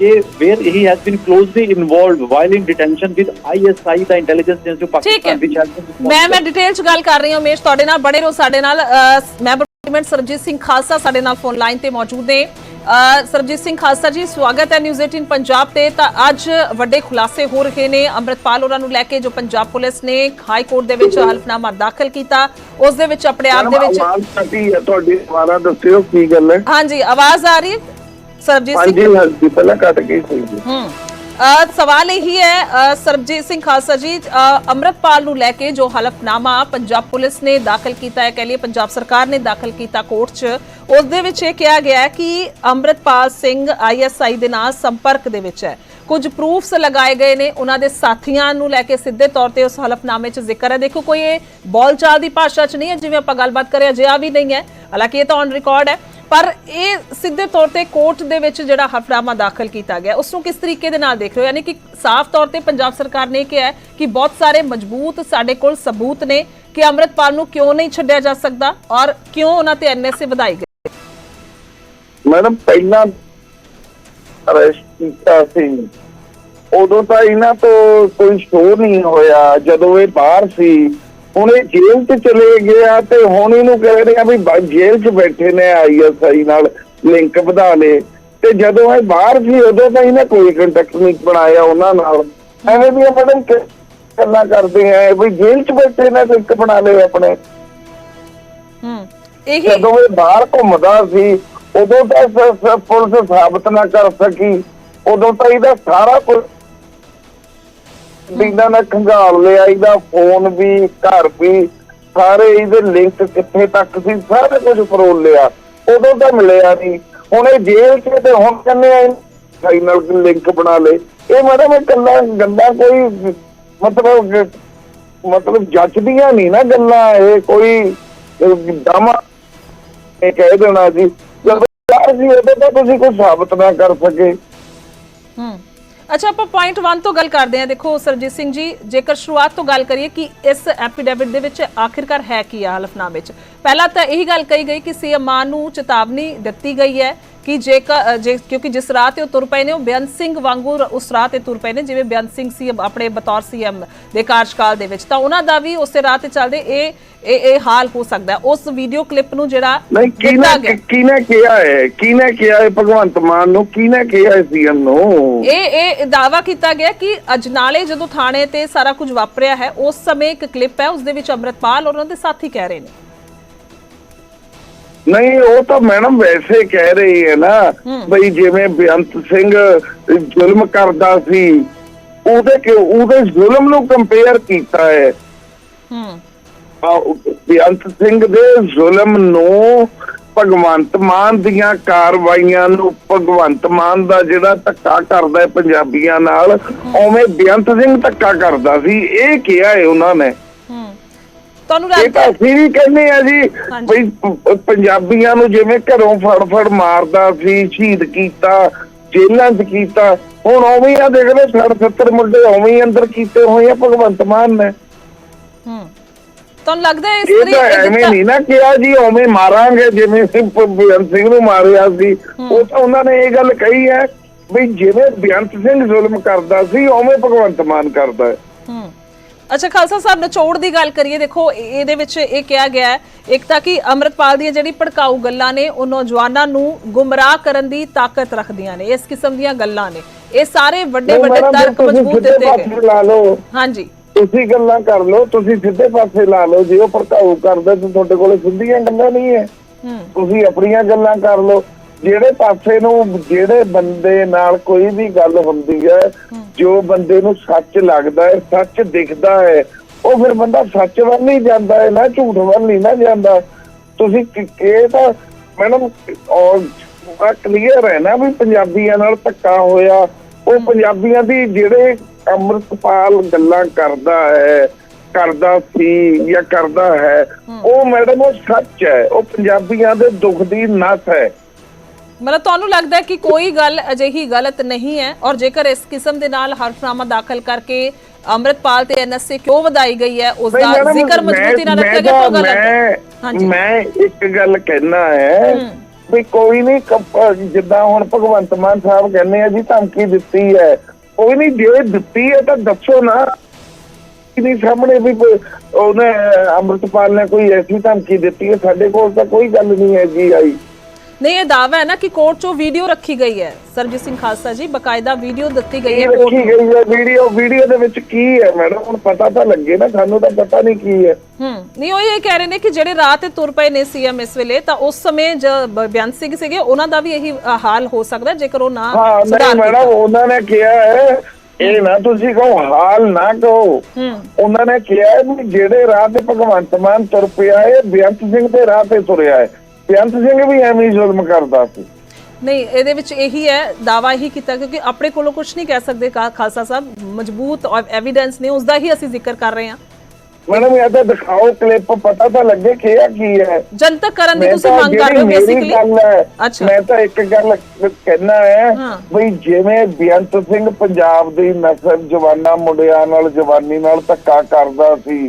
ਕਿ where he has been closely involved while in detention with ISI the intelligence agency Pakistan ਵਿੱਚ ਮੈਂ ਮੈਂ ਡਿਟੇਲ ਚ ਗੱਲ ਕਰ ਰਹੀ ਹਾਂ ਉਮੇਸ਼ ਤੁਹਾਡੇ ਨਾਲ ਬੜੇ ਰਹੋ ਸਾਡੇ ਨਾਲ ਅਹ, ਪਾਰਲੀਮੈਂਟ ਸਰਜੀਤ ਸਿੰਘ ਖਾਲਸਾ ਸਾਡੇ ਨਾਲ ਫੋਨ ਲਾਈਨ ਤੇ ਮੌਜੂਦ ਨੇ। ਅ, ਸਰਬਜੀਤ ਸਿੰਘ ਖਾਲਸਾ ਜੀ ਸਵਾਗਤ ਹੈ ਨਿਊਜ਼ 18 ਪੰਜਾਬ ਤੇ। ਤਾਂ ਅੱਜ ਵੱਡੇ ਖੁਲਾਸੇ ਹੋ ਰਹੇ ਨੇ। ਅੰਮ੍ਰਿਤਪਾਲ ਹੋਰਾਂ ਨੂੰ ਲੈ ਕੇ ਜੋ ਪੰਜਾਬ ਪੁਲਿਸ ਨੇ ਹਾਈ ਕੋਰਟ ਦੇ ਵਿੱਚ ਹਲਫਨਾਮਾ ਦਾਖਲ ਕੀਤਾ। ਉਸ ਦੇ ਵਿੱਚ ਆਪਣੇ ਆਪ ਦੇ ਵਿੱਚ ਆਵਾਜ਼ ਕੱਟੀ ਹੈ ਤੁਹਾਡੀ ਦੁਬਾਰਾ ਦੱਸਿਓ ਕੀ ਗੱਲ ਹੈ। ਹਾਂਜੀ ਆਵਾਜ਼ ਆ ਰਹੀ ਹੈ? ਸਰਬਜੀਤ ਸਿੰਘ ਹਾਂਜੀ ਹਾਂਜੀ ਪਹਿਲਾਂ ਕੱਟ ਗਈ ਸੀ। ਹੂੰ। ਸਵਾਲ ਇਹੀ ਹੈ ਸਰਬਜੀਤ ਸਿੰਘ ਖਾਲਸਾ ਜੀ ਅ, ਅੰਮ੍ਰਿਤਪਾਲ ਨੂੰ ਲੈ ਕੇ ਜੋ ਹਲਫਨਾਮਾ ਪੰਜਾਬ ਪੁਲਿਸ ਨੇ ਦਾਖਲ ਕੀਤਾ ਹੈ ਕਹ ਲਈਏ ਪੰਜਾਬ ਸਰਕਾਰ ਨੇ ਦਾਖਲ ਕੀਤਾ ਕੋਰਟ 'ਚ ਉਸ ਦੇ ਵਿੱਚ ਇਹ ਕਿਹਾ ਗਿਆ ਹੈ ਕਿ ਅੰਮ੍ਰਿਤਪਾਲ ਸਿੰਘ ਆਈਐਸਆਈ ਦੇ ਨਾਲ ਸੰਪਰਕ ਦੇ ਵਿੱਚ ਹੈ। ਕੁਝ ਪ੍ਰੂਫਸ ਲਗਾਏ ਗਏ ਨੇ ਉਹਨਾਂ ਦੇ ਸਾਥੀਆਂ ਨੂੰ ਲੈ ਕੇ ਸਿੱਧੇ ਤੌਰ ਤੇ ਉਸ ਹਲਫਨਾਮੇ 'ਚ ਜ਼ਿਕਰ ਹੈ। ਦੇਖੋ ਕੋਈ ਇਹ ਬੋਲਚਾਲ ਦੀ ਭਾਸ਼ਾ 'ਚ ਨਹੀਂ ਹੈ ਜਿਵੇਂ ਆਪਾਂ ਗੱਲਬਾਤ ਕਰਿਆ ਜਿਆ ਵੀ ਨਹੀਂ ਹੈ। ਹਾਲਾਂਕਿ ਇਹ ਤਾਂ ਔਨ ਰਿਕਾਰਡ ਹੈ। ਪਰ ਇਹ ਸਿੱਧੇ ਤੌਰ ਤੇ ਕੋਰਟ ਦੇ ਵਿੱਚ ਜਿਹੜਾ ਹਫਨਾਮਾ ਦਾਖਲ ਕੀਤਾ ਗਿਆ, ਉਸ ਨੂੰ ਕਿਸ ਤਰੀਕੇ ਦੇ ਨਾਲ ਦੇਖ ਰਹੇ ਹੋ? ਯਾਨੀ ਕਿ ਸਾਫ਼ ਤੌਰ ਤੇ ਪੰਜਾਬ ਸਰਕਾਰ ਨੇ ਕਿਹਾ ਕਿ ਬਹੁਤ ਸਾਰੇ ਮਜ਼ਬੂਤ ਸਾਡੇ ਕੋਲ ਸਬੂਤ ਨੇ ਕਿ ਅੰਮ੍ਰਿਤਪਾਲ ਨੂੰ ਕਿਉਂ ਨਹੀਂ ਛੱਡਿਆ ਜਾ ਸਕਦਾ ਔਰ ਕਿਉਂ ਉਹਨਾਂ ਤੇ ਐਨਐਸਏ ਵਧਾਈ ਗਈ? ਮੈਡਮ, ਪਹਿਲਾਂ ਅਰੈਸਟ ਕੀਤਾ ਸੀ ਉਦੋਂ ਤਾਂ ਇਹਨਾਂ ਤੋਂ ਕੋਈ ਸ਼ੋਅ ਨਹੀਂ ਹੋਇਆ। ਜਦੋਂ ਇਹ ਬਾਹਰ ਸੀ ਹੁਣ ਇਹ ਜੇਲ੍ਹ 'ਚ ਚਲੇ ਗਿਆ ਤੇ ਹੁਣ ਇਹਨੂੰ ਕਹਿ ਰਹੇ ਆ ਵੀ ਜੇਲ੍ਹ 'ਚ ਬੈਠੇ ਨੇ ਆਈਐਸਆਈ ਨਾਲ ਲਿੰਕ ਵਧਾ ਲੇ। ਤੇ ਜਦੋਂ ਇਹ ਬਾਹਰ ਸੀ ਉਦੋਂ ਤਾਂ ਇਹਨੇ ਕੋਈ ਕੰਟੈਕਟ ਨਹੀਂ ਬਣਾਇਆ ਉਹਨਾਂ ਨਾਲ। ਐਵੇਂ ਵੀ ਮੈਡਮ ਗੱਲਾਂ ਕਰਦੇ ਆ ਵੀ ਜੇਲ੍ਹ 'ਚ ਬੈਠੇ ਨੇ ਲਿੰਕ ਬਣਾ ਲਏ ਆਪਣੇ। ਹੂੰ ਇਹੀ ਜਦੋਂ ਇਹ ਬਾਹਰ ਘੁੰਮਦਾ ਸੀ ਉਦੋਂ ਤਾਂ ਪੁਲਿਸ ਸਾਬਤ ਨਾ ਕਰ ਸਕੀ। ਉਦੋਂ ਤਾਂ ਇਹਦਾ ਸਾਰਾ ਕੁਝ ਬਿੰਦਾ ਨਾ ਖੰਗਾਲ ਲਿਆ, ਇਹਦਾ ਫੋਨ ਵੀ, ਘਰ ਵੀ, ਸਾਰੇ ਇਹਦੇ ਲਿੰਕ ਕਿੱਥੇ ਤੱਕ ਸੀ, ਸਾਰਾ ਕੁਝ ਫਰੋਲ ਲਿਆ, ਉਦੋਂ ਤਾਂ ਮਿਲਿਆ ਨਹੀਂ ਹੁਣ ਇਹ ਜੇਲ੍ਹ 'ਚ ਤੇ ਹੁਣ ਕਹਿੰਦੇ ਆ ਫਾਈਨਲ ਲਿੰਕ ਬਣਾ ਲੇ ਇਹ ਮੈਡਮ ਇਹ ਗੱਲਾਂ ਗੱਲਾਂ ਕੋਈ ਮਤਲਬ ਮਤਲਬ ਜੱਜਦੀਆਂ ਨਹੀਂ ਨਾ ਗੱਲਾਂ, ਇਹ ਕੋਈ ਦਮਾ ਇਹ ਕਹਿ ਦੇਣਾ ਜੀ। ਜਦੋਂ ਯਾਰ ਜੀ, ਉਦੋਂ ਤਾਂ ਤੁਸੀਂ ਕੋਈ ਸਾਬਤ ਨਾ ਕਰ ਸਕੇ। ਹੂੰ। ਅੱਛਾ, ਆਪਾਂ ਪੁਆਇੰਟ 1 ਤੋਂ ਗੱਲ ਕਰਦੇ ਹਾਂ। ਦੇਖੋ, ਸਰਜੀਤ ਸਿੰਘ ਜੀ, ਜੇਕਰ ਸ਼ੁਰੂਆਤ ਤੋਂ ਗੱਲ ਕਰੀਏ ਕਿ ਇਸ ਐਫੀਡੇਵਿਟ ਦੇ ਵਿੱਚ ਆਖਿਰਕਾਰ ਹੈ ਕੀ ਆ ਹਲਫਨਾਮੇ 'ਚ? ਪਹਿਲਾਂ ਤਾਂ ਇਹੀ ਗੱਲ ਕਹੀ ਗਈ ਕਿ ਸੀਐਮ ਮਾਨ ਨੂੰ ਚੇਤਾਵਨੀ ਦਿੱਤੀ ਗਈ ਹੈ ਕਿ ਜੇਕਰ ਕਿਉਂਕਿ ਜਿਸ ਰਾਹ ਤੇ ਉਹ ਤੁਰ ਪਏ ਨੇ, ਉਹ ਬੇਅੰਤ ਸਿੰਘ ਵਾਂਗੂ ਉਸ ਰਾਹ ਤੇ ਤੁਰ ਪਏ ਨੇ, ਜਿਵੇਂ ਬੇਅੰਤ ਸਿੰਘ ਸੀ ਆਪਣੇ ਬਤੌਰ ਸੀਐਮ ਦੇ ਕਾਰਜਕਾਲ ਦੇ ਵਿੱਚ। ਤਾਂ ਉਹਨਾਂ ਦਾ ਵੀ ਉਸੇ ਰਾਹ ਤੇ ਚੱਲਦੇ ਇਹ ਇਹ ਇਹ ਹਾਲ ਹੋ ਸਕਦਾ। ਉਸ ਵੀਡੀਓ ਕਲਿੱਪ ਨੂੰ ਜਿਹੜਾ ਨਹੀਂ ਕਿਹਨੇ ਕਿਹਨੇ ਕਿਹਾ ਹੈ ਕਿਹਨੇ ਕਿਹਾ ਹੈ ਭਗਵੰਤ ਮਾਨ ਨੂੰ ਕਿਹਨੇ ਕਿਹਾ ਹੈ ਸੀਐਮ ਨੂੰ? ਇਹ ਇਹ ਦਾਵਾ ਕੀਤਾ ਗਿਆ ਕਿ ਅਜਨਾਲੇ ਜਦੋਂ ਥਾਣੇ ਤੇ ਸਾਰਾ ਕੁਝ ਵਾਪਰਿਆ ਹੈ ਉਸ ਸਮੇਂ ਇੱਕ ਕਲਿੱਪ ਹੈ ਉਸ ਦੇ ਵਿੱਚ ਅੰਮ੍ਰਿਤਪਾਲ ਔਰ ਉਹਨਾਂ ਦੇ ਸਾਥੀ ਕਹਿ ਰਹੇ ਨੇ। ਨਹੀਂ ਉਹ ਤਾਂ ਮੈਡਮ ਵੈਸੇ ਕਹਿ ਰਹੀ ਹੈ ਨਾ ਬਈ ਜਿਵੇਂ ਬੇਅੰਤ ਸਿੰਘ ਜ਼ੁਲਮ ਕਰਦਾ ਸੀ ਉਹਦੇ ਕਿ ਉਹਦੇ ਜ਼ੁਲਮ ਨੂੰ ਕੰਪੇਅਰ ਕੀਤਾ ਹੈ। ਬੇਅੰਤ ਸਿੰਘ ਦੇ ਜ਼ੁਲਮ ਨੂੰ ਭਗਵੰਤ ਮਾਨ ਦੀਆਂ ਕਾਰਵਾਈਆਂ ਨੂੰ ਭਗਵੰਤ ਮਾਨ ਦਾ ਜਿਹੜਾ ਧੱਕਾ ਕਰਦਾ ਹੈ ਪੰਜਾਬੀਆਂ ਨਾਲ ਉਵੇਂ ਬੇਅੰਤ ਸਿੰਘ ਧੱਕਾ ਕਰਦਾ ਸੀ ਇਹ ਕਿਹਾ ਹੈ ਉਹਨਾਂ ਨੇ। ਤੁਹਾਨੂੰ ਇਹ ਲੱਗਦਾ ਤਾਂ ਅਸੀਂ ਵੀ ਕਹਿੰਦੇ ਆ ਜੀ। ਬਈ ਪੰਜਾਬੀਆਂ ਨੂੰ ਜਿਵੇਂ ਘਰੋਂ ਫੜ ਫੜ ਮਾਰਦਾ ਸੀ ਸ਼ਹੀਦ ਕੀਤਾ ਜੇਲ੍ਹਾਂ 'ਚ ਕੀਤਾ ਹੁਣ ਉਵੇਂ ਆ ਦੇਖ ਲਓ 60 70 ਮੁੰਡੇ ਉਵੇਂ ਅੰਦਰ ਕੀਤੇ ਹੋਏ ਆ ਭਗਵੰਤ ਮਾਨ ਨੇ। ਹੂੰ। ਤੁਹਾਨੂੰ ਲੱਗਦਾ ਹੈ ਇਸ ਇਹ ਤਾਂ ਐਵੇਂ ਨਹੀਂ ਨਾ ਕਿਹਾ ਜੀ ਉਵੇਂ ਮਾਰਾਂਗੇ ਜਿਵੇਂ ਸਿੰਘ ਬੇਅੰਤ ਸਿੰਘ ਨੂੰ ਮਾਰਿਆ ਸੀ। ਉਹ ਤਾਂ ਉਹਨਾਂ ਨੇ ਇਹ ਗੱਲ ਕਹੀ ਹੈ ਵੀ ਜਿਵੇਂ ਬੇਅੰਤ ਸਿੰਘ ਜ਼ੁਲਮ ਕਰਦਾ ਸੀ ਉਵੇਂ ਭਗਵੰਤ ਮਾਨ ਕਰਦਾ ਹੈ। ਅੱਛਾ ਖਾਲਸਾ ਸਾਹਿਬ ਨਿਚੋੜ ਦੀ ਗੱਲ ਕਰੀਏ ਦੇਖੋ ਇਹ- ਇਹਦੇ ਵਿੱਚ ਇਹ ਕਿਹਾ ਗਿਆ ਇੱਕ ਤਾਂ ਕਿ ਅੰਮ੍ਰਿਤਪਾਲ ਦੀਆਂ ਜਿਹੜੀ ਭੜਕਾਊ ਗੱਲਾਂ ਨੇ ਉਹ ਨੌਜਵਾਨਾਂ ਨੂੰ ਗੁੰਮਰਾਹ ਕਰਨ ਦੀ ਤਾਕਤ ਰੱਖਦੀਆਂ ਨੇ ਇਸ ਕਿਸਮ ਦੀਆਂ ਗੱਲਾਂ ਨੇ। ਇਹ ਸਾਰੇ ਵੱਡੇ ਵੱਡੇ ਤਰਕ ਮਜ਼ਬੂਤ ਦਿੱਤੇ ਗਏ। ਹਾਂਜੀ। ਤੁਸੀਂ ਗੱਲਾਂ ਕਰ ਲਓ ਤੁਸੀਂ ਸਿੱਧੇ ਪਾਸੇ ਲਾ ਲਓ ਜੇ ਉਹ ਭੜਕਾਊ ਕਰਦਾ ਤਾਂ ਤੁਹਾਡੇ ਕੋਲੇ ਸਿੱਧੀਆਂ ਗੱਲਾਂ ਨਹੀਂ ਹੈ। ਤੁਸੀਂ ਆਪਣੀਆਂ ਗੱਲਾਂ ਕਰ ਲਓ। ਜਿਹੜੇ ਪਾਸੇ ਨੂੰ ਜਿਹੜੇ ਬੰਦੇ ਨਾਲ ਕੋਈ ਵੀ ਗੱਲ ਹੁੰਦੀ ਹੈ। ਜੋ ਬੰਦੇ ਨੂੰ ਸੱਚ ਲੱਗਦਾ ਹੈ ਸੱਚ ਦਿਖਦਾ ਹੈ ਉਹ ਫਿਰ ਬੰਦਾ ਸੱਚ ਵੱਲ ਨਹੀਂ ਜਾਂਦਾ ਹੈ ਨਾ ਝੂਠ ਵੱਲ ਨਹੀਂ ਨਾ ਜਾਂਦਾ। ਤੁਸੀਂ ਇਹ ਤਾਂ ਮੈਡਮ ਔਰ ਕਲੀਅਰ ਹੈ ਨਾ ਵੀ ਪੰਜਾਬੀਆਂ ਨਾਲ ਧੱਕਾ ਹੋਇਆ। ਉਹ ਪੰਜਾਬੀਆਂ ਦੀ ਜਿਹੜੇ ਅੰਮ੍ਰਿਤਪਾਲ ਗੱਲਾਂ ਕਰਦਾ ਹੈ ਕਰਦਾ ਸੀ ਜਾਂ ਕਰਦਾ ਹੈ ਉਹ ਮੈਡਮ ਉਹ ਸੱਚ ਹੈ ਉਹ ਪੰਜਾਬੀਆਂ ਦੇ ਦੁੱਖ ਦੀ ਨਸ ਹੈ। ਮਤਲਬ ਤੁਹਾਨੂੰ ਲੱਗਦਾ ਕਿ ਕੋਈ ਗੱਲ ਅਜਿਹੀ ਗਲਤ ਨਹੀਂ ਹੈ ਔਰ ਜੇਕਰ ਇਸ ਕਿਸਮ ਦੇ ਨਾਲ ਹਰਫਨਾਮਾ ਦਾਖਲ ਕਰਕੇ ਅੰਮ੍ਰਿਤਪਾਲ ਤੇ ਐਨਐਸਏ ਕਿਉਂ ਵਧਾਈ ਗਈ ਹੈ ਉਸ ਦਾ ਜ਼ਿਕਰ ਮਜ਼ਬੂਤੀ ਨਾਲ ਰੱਖਿਆ ਗਿਆ ਤਾਂ ਗਲਤ ਹੈ। ਮੈਂ ਹਾਂਜੀ। ਮੈਂ ਇੱਕ ਗੱਲ ਕਹਿਣਾ ਹੂੰ। ਵੀ ਕੋਈ ਨਹੀਂ ਜਿੱਦਾਂ ਹੁਣ ਭਗਵੰਤ ਮਾਨ ਸਾਹਿਬ ਕਹਿੰਦੇ ਆ ਜੀ, ਧਮਕੀ ਦਿੱਤੀ ਹੈ। ਕੋਈ ਨਹੀਂ ਜੇ ਦਿੱਤੀ ਹੈ ਤਾਂ ਦੱਸੋ ਨਾ। ਨਹੀਂ ਸਾਹਮਣੇ ਵੀ ਉਹਨੇ ਅੰਮ੍ਰਿਤਪਾਲ ਨੇ ਕੋਈ ਐਸੀ ਧਮਕੀ ਦਿੱਤੀ ਹੈ, ਸਾਡੇ ਕੋਲ ਤਾਂ ਕੋਈ ਗੱਲ ਨਹੀਂ ਹੈ ਜੀ ਆਈ। ਨਹੀਂ ਇਹ ਦਾਅਵਾ ਹੈ ਨਾ ਕਿ ਕੋਰਟ 'ਚੋਂ ਵੀਡੀਓ ਰੱਖੀ ਗਈ ਹੈ। ਸਰਜੀਤ ਸਿੰਘ ਖਾਲਸਾ ਜੀ ਬਕਾਇਦਾ ਵੀਡੀਓ ਦਿੱਤੀ ਗਈ ਹੈ ਕੋਰਟ ਰੱਖੀ ਗਈ ਹੈ ਵੀਡੀਓ ਵੀਡੀਓ ਦੇ ਵਿੱਚ ਕੀ ਹੈ ਮੈਡਮ? ਹੁਣ ਪਤਾ ਤਾਂ ਲੱਗੇ ਨਾ ਸਾਨੂੰ ਤਾਂ ਪਤਾ ਨਹੀਂ ਕੀ ਹੈ। ਹੂੰ ਨਹੀਂ ਉਹ ਇਹ ਕਹਿ ਰਹੇ ਨੇ ਕਿ ਜਿਹੜੇ ਰਾਹ ਤੇ ਤੁਰ ਪਏ ਨੇ ਸੀਐਮ ਇਸ ਵੇਲੇ ਤਾਂ ਉਸ ਸਮੇਂ ਜ ਬਿਆਨ ਸਿੰਘ ਸੀਗੇ ਉਹਨਾਂ ਦਾ ਵੀ ਇਹੀ ਹਾਲ ਹੋ ਸਕਦਾ ਜੇਕਰ ਉਹ ਨਾ ਹਾਂ ਨਹੀਂ ਮੈਡਮ। ਉਹਨਾਂ ਨੇ ਕਿਹਾ ਹੈ ਇਹ ਨਾ ਤੁਸੀਂ ਕਹੋ ਹਾਲ ਨਾ ਕਹੋ। ਉਹਨਾਂ ਨੇ ਕਿਹਾ ਵੀ ਜਿਹੜੇ ਰਾਹ ਤੇ ਭਗਵੰਤ ਮਾਨ ਤੁਰ ਪਿਆ ਹੈ ਬੇਅੰਤ ਸਿੰਘ ਦੇ ਰਾਹ ਤੇ ਤੁਰਿਆ ਹੈ। ਬੇਅੰਤ ਸਿੰਘ ਵੀ ਐਵੇਂ ਹੀ ਜ਼ੁਲਮ ਕਰਦਾ ਸੀ। ਨਹੀਂ ਇਹਦੇ ਵਿੱਚ ਇਹੀ ਹੈ ਦਾਵਾ ਇਹੀ ਕੀਤਾ ਕਿਉਂਕਿ ਆਪਣੇ ਕੋਲੋਂ ਕੁਝ ਨਹੀਂ ਕਹਿ ਸਕਦੇ ਖਾਲਸਾ ਸਾਹਿਬ। ਮਜ਼ਬੂਤ ਐਵੀਡੈਂਸ ਨੇ ਉਸ ਦਾ ਹੀ ਅਸੀਂ ਜ਼ਿਕਰ ਕਰ ਰਹੇ ਹਾਂ। ਮੈਡਮ ਇਹ ਤਾਂ ਦਿਖਾਓ ਕਲਿੱਪ ਪਤਾ ਤਾਂ ਲੱਗੇ ਕਿ ਇਹ ਕੀ ਹੈ। ਜਨਤਕ ਕਰਨ ਦੀ ਤੁਸੀਂ ਮੰਗ ਕਰ ਰਹੇ ਹੋ ਬੇਸਿਕਲੀ ਹੈ ਅੱਛਾ। ਮੈਂ ਤਾਂ ਇੱਕ ਗੱਲ ਕਹਿਣਾ ਹੈ ਹਾਂ। ਬਈ ਜਿਵੇਂ ਬੇਅੰਤ ਸਿੰਘ ਪੰਜਾਬ ਦੀ ਨਸਲ ਜਵਾਨਾਂ ਮੁੰਡਿਆਂ ਨਾਲ ਜਵਾਨੀ ਨਾਲ ਧੱਕਾ ਕਰਦਾ ਸੀ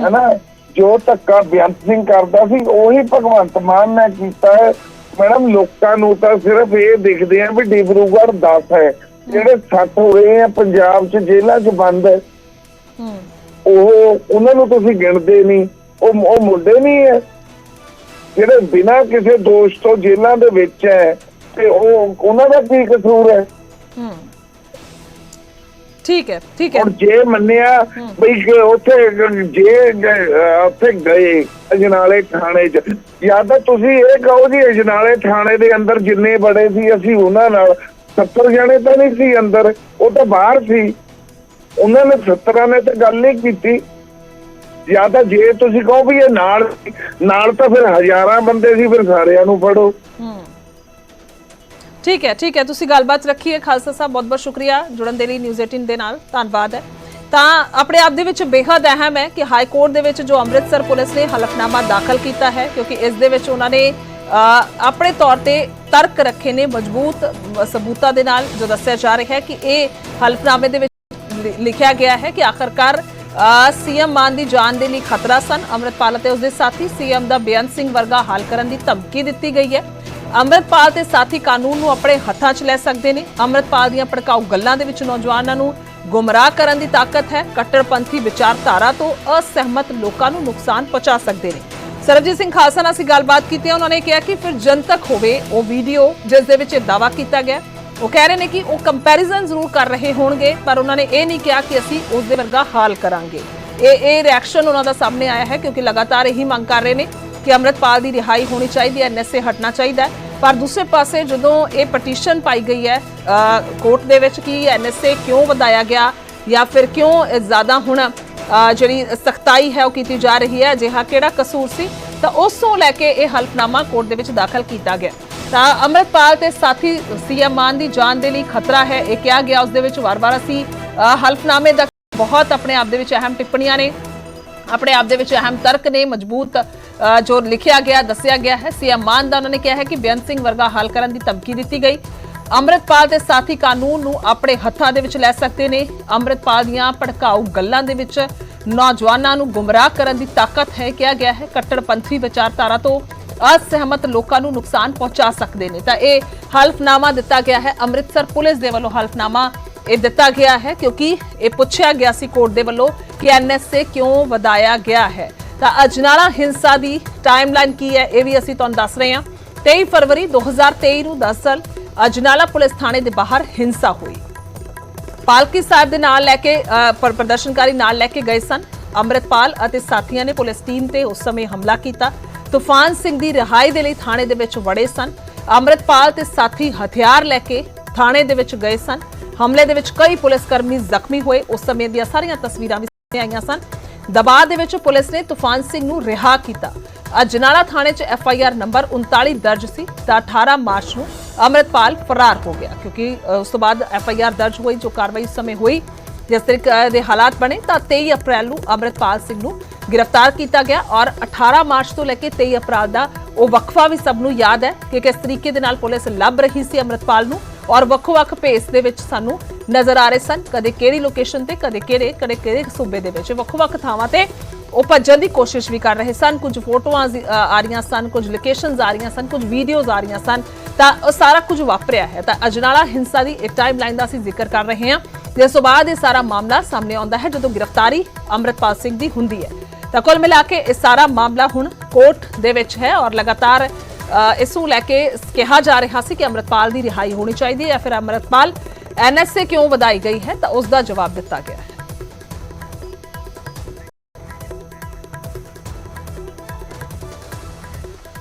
ਹੈਨਾ? ਜੋ ਧੱਕਾ ਬੇਅੰਤ ਸਿੰਘ ਕਰਦਾ ਸੀ ਉਹੀ ਭਗਵੰਤ ਮਾਨ ਨੇ ਕੀਤਾ ਹੈ। ਮੈਡਮ ਲੋਕਾਂ ਨੂੰ ਤਾਂ ਸਿਰਫ ਇਹ ਦਿਖਦੇ ਆ ਵੀ ਡਿਬਰੂਗੜ੍ਹ 10 ਹੈ। ਜਿਹੜੇ 60 ਹੋ ਰਹੇ ਆ ਪੰਜਾਬ 'ਚ ਜੇਲ੍ਹਾਂ 'ਚ ਬੰਦ ਹੈ। ਹੂੰ। ਉਹ ਉਹਨਾਂ ਨੂੰ ਤੁਸੀਂ ਗਿਣਦੇ ਨਹੀਂ। ਉਹ ਉਹ ਮੁੰਡੇ ਨਹੀਂ ਹੈ। ਜਿਹੜੇ ਬਿਨਾਂ ਕਿਸੇ ਦੋਸ਼ ਤੋਂ ਜੇਲ੍ਹਾਂ ਦੇ ਵਿੱਚ ਹੈ ਤੇ ਉਹ ਉਹਨਾਂ ਦਾ ਕੀ ਕਸੂਰ ਹੈ? ਹੂੰ। ਠੀਕ ਹੈ ਠੀਕ ਹੈ। ਹੁਣ ਜੇ ਮੰਨਿਆ ਬਈ ਕਿ ਉੱਥੇ ਜੇ ਉੱਥੇ ਗਏ ਅਜਨਾਲੇ ਥਾਣੇ 'ਚ ਜਾਂ ਤਾਂ ਤੁਸੀਂ ਇਹ ਕਹੋ ਜੀ ਅਜਨਾਲੇ ਥਾਣੇ ਦੇ ਅੰਦਰ ਜਿੰਨੇ ਬੜੇ ਸੀ ਅਸੀਂ ਉਹਨਾਂ ਨਾਲ 70 ਜਣੇ ਤਾਂ ਨਹੀਂ ਸੀ ਅੰਦਰ ਉਹ ਤਾਂ ਬਾਹਰ ਸੀ। ਉਹਨਾਂ ਨੇ 70 ਨੇ ਤਾਂ ਗੱਲ ਨਹੀਂ ਕੀਤੀ। ਜਾਂ ਤਾਂ ਜੇ ਤੁਸੀਂ ਕਹੋ ਵੀ ਇਹ ਨਾਲ ਨਾਲ ਤਾਂ ਫਿਰ ਹਜ਼ਾਰਾਂ ਬੰਦੇ ਸੀ ਫਿਰ ਸਾਰਿਆਂ ਨੂੰ ਫੜੋ। ਹੂੰ। ਠੀਕ ਹੈ ਠੀਕ ਹੈ। ਤੁਸੀਂ ਗੱਲਬਾਤ ਰੱਖੀ ਹੈ ਖਾਲਸਾ ਸਾਹਿਬ ਬਹੁਤ ਬਹੁਤ ਸ਼ੁਕਰੀਆ ਜੁੜਨ ਦੇ ਲਈ ਨਿਊਜ਼ 18 ਦੇ ਨਾਲ। ਧੰਨਵਾਦ ਹੈ। ਤਾਂ ਆਪਣੇ ਆਪ ਦੇ ਵਿੱਚ ਬੇहद ਅਹਿਮ ਹੈ ਕਿ ਹਾਈ ਕੋਰਟ ਦੇ ਵਿੱਚ ਜੋ ਅੰਮ੍ਰਿਤਸਰ ਪੁਲਿਸ ਨੇ ਹਲਫਨਾਮਾ ਦਾਖਲ ਕੀਤਾ ਹੈ, ਕਿਉਂਕਿ ਇਸ ਦੇ ਵਿੱਚ ਉਹਨਾਂ ਨੇ ਆਪਣੇ ਤੌਰ ਤੇ ਤਰਕ ਰੱਖੇ ਨੇ ਮਜ਼ਬੂਤ ਸਬੂਤਾਂ ਦੇ ਨਾਲ, ਜੋ ਦੱਸਿਆ ਜਾ ਰਿਹਾ ਹੈ ਕਿ ਇਹ ਹਲਫਨਾਮੇ ਦੇ ਵਿੱਚ ਲਿਖਿਆ ਗਿਆ ਹੈ ਕਿ ਆਖਰਕਾਰ ਸੀਐਮ ਮਾਨ ਦੀ ਜਾਨ ਦੇ ਲਈ ਖਤਰਾ ਸਨ। ਅੰਮ੍ਰਿਤਪਾਲ ਅਤੇ ਉਸਦੇ ਸਾਥੀ ਸੀਐਮ ਦਾ ਬੇਅੰਤ ਸਿੰਘ ਵਰਗਾ ਹਾਲ ਕਰਨ ਦੀ ਧਮਕੀ ਦਿੱਤੀ ਗਈ ਹੈ। ਅੰਮ੍ਰਿਤਪਾਲ ਤੇ ਸਾਥੀ ਕਾਨੂੰਨ ਨੂੰ ਆਪਣੇ ਹੱਥਾਂ 'ਚ ਲੈ ਸਕਦੇ ਨੇ। ਅੰਮ੍ਰਿਤਪਾਲ ਦੀਆਂ ਭੜਕਾਊ ਗੱਲਾਂ ਦੇ ਵਿੱਚ ਨੌਜਵਾਨਾਂ ਨੂੰ ਗੁੰਮਰਾਹ ਕਰਨ ਦੀ ਤਾਕਤ ਹੈ। ਕੱਟੜਪੰਥੀ ਵਿਚਾਰਧਾਰਾ ਤੋਂ ਅਸਹਿਮਤ ਲੋਕਾਂ ਨੂੰ ਨੁਕਸਾਨ ਪਹੁੰਚਾ ਸਕਦੇ ਨੇ। ਸਰਬਜੀਤ ਸਿੰਘ ਖਾਲਸਾ ਨਾਲ ਅਸੀਂ ਗੱਲਬਾਤ ਕੀਤੀ ਹੈ। ਉਹਨਾਂ ਨੇ ਕਿਹਾ ਕਿ ਫਿਰ ਜਨਤਕ ਹੋਵੇ ਉਹ ਵੀਡੀਓ, ਜਿਸ ਦੇ ਵਿੱਚ ਇਹ ਦਾਵਾ ਕੀਤਾ ਗਿਆ। ਉਹ ਕਹਿ ਰਹੇ ਨੇ ਕਿ ਉਹ ਕੰਪੈਰੀਜ਼ਨ ਜ਼ਰੂਰ ਕਰ ਰਹੇ ਹੋਣਗੇ, ਪਰ ਉਹਨਾਂ ਨੇ ਇਹ ਨਹੀਂ ਕਿਹਾ ਕਿ ਅਸੀਂ ਉਸ ਦੇ ਵਰਗਾ ਹਾਲ ਕਰਾਂਗੇ। ਇਹ ਇਹ ਰਿਐਕਸ਼ਨ ਉਹਨਾਂ ਦਾ ਸਾਹਮਣੇ ਆਇਆ ਹੈ, ਕਿਉਂਕਿ ਲਗਾਤਾਰ ਇਹੀ ਮੰਗ ਕਰ ਰਹੇ ਨੇ। ਕਿ ਅੰਮ੍ਰਿਤਪਾਲ ਦੀ ਰਿਹਾਈ ਹੋਣੀ ਚਾਹੀਦੀ ਹੈ, ਐਨਐਸਏ ਹਟਣਾ ਚਾਹੀਦਾ ਪਰ ਦੂਸਰੇ ਪਾਸੇ ਜਦੋਂ ਇਹ ਪਟੀਸ਼ਨ ਪਾਈ ਗਈ ਹੈ ਕੋਰਟ ਦੇ ਵਿੱਚ ਕਿ ਐਨਐਸਏ ਕਿਉਂ ਵਧਾਇਆ ਗਿਆ ਜਾਂ ਫਿਰ ਕਿਉਂ ਜ਼ਿਆਦਾ ਹੁਣ ਜਿਹੜੀ ਸਖਤਾਈ ਹੈ ਉਹ ਕੀਤੀ ਜਾ ਰਹੀ ਹੈ, ਅਜਿਹਾ ਕਿਹੜਾ ਕਸੂਰ ਸੀ, ਤਾਂ ਉਸ ਤੋਂ ਲੈ ਕੇ ਇਹ ਹਲਫਨਾਮਾ ਕੋਰਟ ਦੇ ਵਿੱਚ ਦਾਖਲ ਕੀਤਾ ਗਿਆ। ਤਾਂ ਅੰਮ੍ਰਿਤਪਾਲ ਤੇ ਸਾਥੀ ਸੀਐਮ ਮਾਨ ਦੀ ਜਾਨ ਦੇ ਲਈ ਖਤਰਾ ਹੈ, ਇਹ ਕਿਹਾ ਗਿਆ। ਉਸ ਦੇ ਵਿੱਚ ਵਾਰ-ਵਾਰ ਅਸੀਂ ਹਲਫਨਾਮੇ ਦਾ ਬਹੁਤ ਆਪਣੇ ਆਪ ਦੇ ਵਿੱਚ ਅਹਿਮ ਟਿੱਪਣੀਆਂ ਨੇ, ਆਪਣੇ ਆਪ ਦੇ ਵਿੱਚ ਅਹਿਮ ਤਰਕ ਨੇ, ਮਜ਼ਬੂਤ ਜੋ ਲਿਖਿਆ ਗਿਆ, ਦੱਸਿਆ ਗਿਆ ਹੈ, ਸੀਐਮ ਮਾਨ ਦਾ ਉਹਨਾਂ ਨੇ ਕਿਹਾ ਹੈ ਕਿ ਬੇਅੰਤ ਸਿੰਘ ਵਰਗਾ ਹੱਲ ਕਰਨ ਦੀ ਧਮਕੀ ਦਿੱਤੀ ਗਈ। ਅੰਮ੍ਰਿਤਪਾਲ ਦੇ ਸਾਥੀ ਕਾਨੂੰਨ ਨੂੰ ਆਪਣੇ ਹੱਥਾਂ ਦੇ ਵਿੱਚ ਲੈ ਸਕਦੇ ਨੇ। ਅੰਮ੍ਰਿਤਪਾਲ ਦੀਆਂ ਭੜਕਾਊ ਗੱਲਾਂ ਦੇ ਵਿੱਚ ਨੌਜਵਾਨਾਂ ਨੂੰ ਗੁੰਮਰਾਹ ਕਰਨ ਦੀ ਤਾਕਤ ਹੈ, ਕਿਹਾ ਗਿਆ ਹੈ। ਕੱਟੜਪੰਥੀ ਵਿਚਾਰਧਾਰਾ ਤੋਂ ਅਸਹਿਮਤ ਲੋਕਾਂ ਨੂੰ ਨੁਕਸਾਨ ਪਹੁੰਚਾ ਸਕਦੇ ਨੇ। ਤਾਂ ਇਹ ਹਲਫਨਾਮਾ ਦਿੱਤਾ ਗਿਆ ਹੈ। ਅੰਮ੍ਰਿਤਸਰ ਪੁਲਿਸ ਦੇ ਵੱਲੋਂ ਹਲਫਨਾਮਾ ਇਹ ਦਿੱਤਾ ਗਿਆ ਹੈ, ਕਿਉਂਕਿ ਇਹ ਪੁੱਛਿਆ ਗਿਆ ਸੀ ਕੋਰਟ ਦੇ ਵੱਲੋਂ ਕਿ ਐਨਐਸਏ ਕਿਉਂ ਵਧਾਇਆ ਗਿਆ ਹੈ। ਤਾਂ ਅਜਨਾਲਾ ਹਿੰਸਾ ਦੀ ਟਾਈਮਲਾਈਨ ਕੀ ਹੈ ਇਹ ਵੀ ਅਸੀਂ ਤੁਹਾਨੂੰ ਦੱਸ ਰਹੇ ਹਾਂ। 23 ਫਰਵਰੀ 2023 ਨੂੰ ਦਰਅਸਲ ਅਜਨਾਲਾ ਪੁਲਿਸ ਥਾਣੇ ਦੇ ਬਾਹਰ ਹਿੰਸਾ ਹੋਈ। ਪਾਲਕੀ ਸਾਹਿਬ ਦੇ ਨਾਲ ਲੈ ਕੇ ਪ੍ਰਦਰਸ਼ਨਕਾਰੀ ਨਾਲ ਲੈ ਕੇ ਗਏ ਸਨ। ਅੰਮ੍ਰਿਤਪਾਲ ਅਤੇ ਸਾਥੀਆਂ ਨੇ ਪੁਲਿਸ ਟੀਮ ਤੇ ਉਸ ਸਮੇਂ ਹਮਲਾ ਕੀਤਾ। ਤੂਫਾਨ ਸਿੰਘ ਦੀ ਰਿਹਾਈ ਦੇ ਲਈ ਥਾਣੇ ਦੇ ਵਿੱਚ ਵੜੇ ਸਨ। ਅੰਮ੍ਰਿਤਪਾਲ ਤੇ ਸਾਥੀ ਹਥਿਆਰ ਲੈ ਕੇ ਥਾਣੇ ਦੇ ਵਿੱਚ ਗਏ ਸਨ। ਹਮਲੇ ਦੇ ਵਿੱਚ ਕਈ ਪੁਲਿਸ ਕਰਮੀ ਜ਼ਖਮੀ ਹੋਏ। ਉਸ ਸਮੇਂ ਦੀਆਂ ਸਾਰੀਆਂ ਤਸਵੀਰਾਂ ਵੀ ਸਾਹਮਣੇ ਆਈਆਂ ਸਨ। ਦਬਾਅ ਦੇ ਵਿੱਚ ਪੁਲਿਸ ਨੇ ਤੂਫਾਨ ਸਿੰਘ ਨੂੰ ਰਿਹਾ ਕੀਤਾ। ਅਜਨਾਲਾ ਥਾਣੇ 'ਚ ਐਫ ਆਈ ਆਰ ਨੰਬਰ 39 ਦਰਜ ਸੀ ਤਾਂ 18 ਮਾਰਚ ਨੂੰ ਅੰਮ੍ਰਿਤਪਾਲ ਫਰਾਰ ਹੋ ਗਿਆ ਕਿਉਂਕਿ ਉਸ ਤੋਂ ਬਾਅਦ ਐਫ ਆਈ ਆਰ ਦਰਜ ਹੋਈ, ਜੋ ਕਾਰਵਾਈ ਉਸ ਸਮੇਂ ਹੋਈ, ਜਿਸ ਤਰੀਕੇ ਦੇ ਹਾਲਾਤ ਬਣੇ ਤਾਂ 23 ਅਪ੍ਰੈਲ ਨੂੰ ਅੰਮ੍ਰਿਤਪਾਲ ਸਿੰਘ ਨੂੰ ਗ੍ਰਿਫਤਾਰ ਕੀਤਾ ਗਿਆ ਔਰ 18 ਮਾਰਚ ਤੋਂ ਲੈ ਕੇ 23 ਅਪ੍ਰੈਲ ਦਾ ਉਹ ਵਕਫਾ ਵੀ ਸਭ ਨੂੰ ਯਾਦ ਹੈ ਕਿ ਕਿਸ ਤਰੀਕੇ ਦੇ ਨਾਲ ਪੁਲਿਸ ਲੱਭ ਰਹੀ ਸੀ ਅੰਮ੍ਰਿਤਪਾਲ ਨੂੰ। ਔਰ ਵੱਖ-ਵੱਖ ਭੇਸ ਦੇ ਵਿੱਚ ਸਾਨੂੰ ਨਜ਼ਰ ਆ ਰਹੇ ਸਨ, ਕਦੇ ਕਿਹੜੀ ਲੋਕੇਸ਼ਨ ਤੇ, ਕਦੇ ਕਿਹੜੇ ਕਦੇ ਕਿਹੜੇ ਸੂਬੇ ਦੇ ਵਿੱਚ। ਵੱਖ-ਵੱਖ ਥਾਵਾਂ ਤੇ ਉਹ ਭੱਜਣ ਦੀ ਕੋਸ਼ਿਸ਼ ਵੀ ਕਰ ਰਹੇ ਸਨ। ਕੁਝ ਫੋਟੋਆਂ ਆ ਰਹੀਆਂ ਸਨ, ਕੁਝ ਲੋਕੇਸ਼ਨਸ ਆ ਰਹੀਆਂ ਸਨ, ਕੁਝ ਵੀਡੀਓਜ਼ ਆ ਰਹੀਆਂ ਸਨ। ਤਾਂ ਉਹ ਸਾਰਾ ਕੁਝ ਵਾਪਰਿਆ ਹੈ। ਤਾਂ ਅਜਨਾਲਾ ਹਿੰਸਾ ਦੀ ਇੱਕ ਟਾਈਮਲਾਈਨ ਦਾ ਅਸੀਂ ਜ਼ਿਕਰ ਕਰ ਰਹੇ ਹਾਂ। ਜਿਸ ਤੋਂ ਬਾਅਦ ਇਹ ਸਾਰਾ ਮਾਮਲਾ ਸਾਹਮਣੇ ਆਉਂਦਾ ਹੈ, ਜਦੋਂ ਗ੍ਰਿਫਤਾਰੀ ਅੰਮ੍ਰਿਤਪਾਲ ਸਿੰਘ ਦੀ ਹੁੰਦੀ ਹੈ। ਤਾਂ ਕੁੱਲ ਮਿਲਾ ਕੇ ਇਹ ਸਾਰਾ ਮਾਮਲਾ ਹੁਣ ਕੋਰਟ ਦੇ ਵਿੱਚ ਹੈ ਔਰ ਲਗਾਤਾਰ ਇਸ ਨੂੰ ਲੈ ਕੇ ਕਿਹਾ ਜਾ ਰਿਹਾ ਸੀ ਕਿ ਅੰਮ੍ਰਿਤਪਾਲ ਦੀ ਰਿਹਾਈ ਹੋਣੀ ਚਾਹੀਦੀ ਹੈ ਜਾਂ ਫਿਰ ਅੰਮ੍ਰਿਤਪਾਲ ਐਨਐਸਏ ਕਿਉਂ ਵਧਾਈ ਗਈ ਹੈ ਤਾਂ ਉਸ ਦਾ ਜਵਾਬ ਦਿੱਤਾ ਗਿਆ ਹੈ।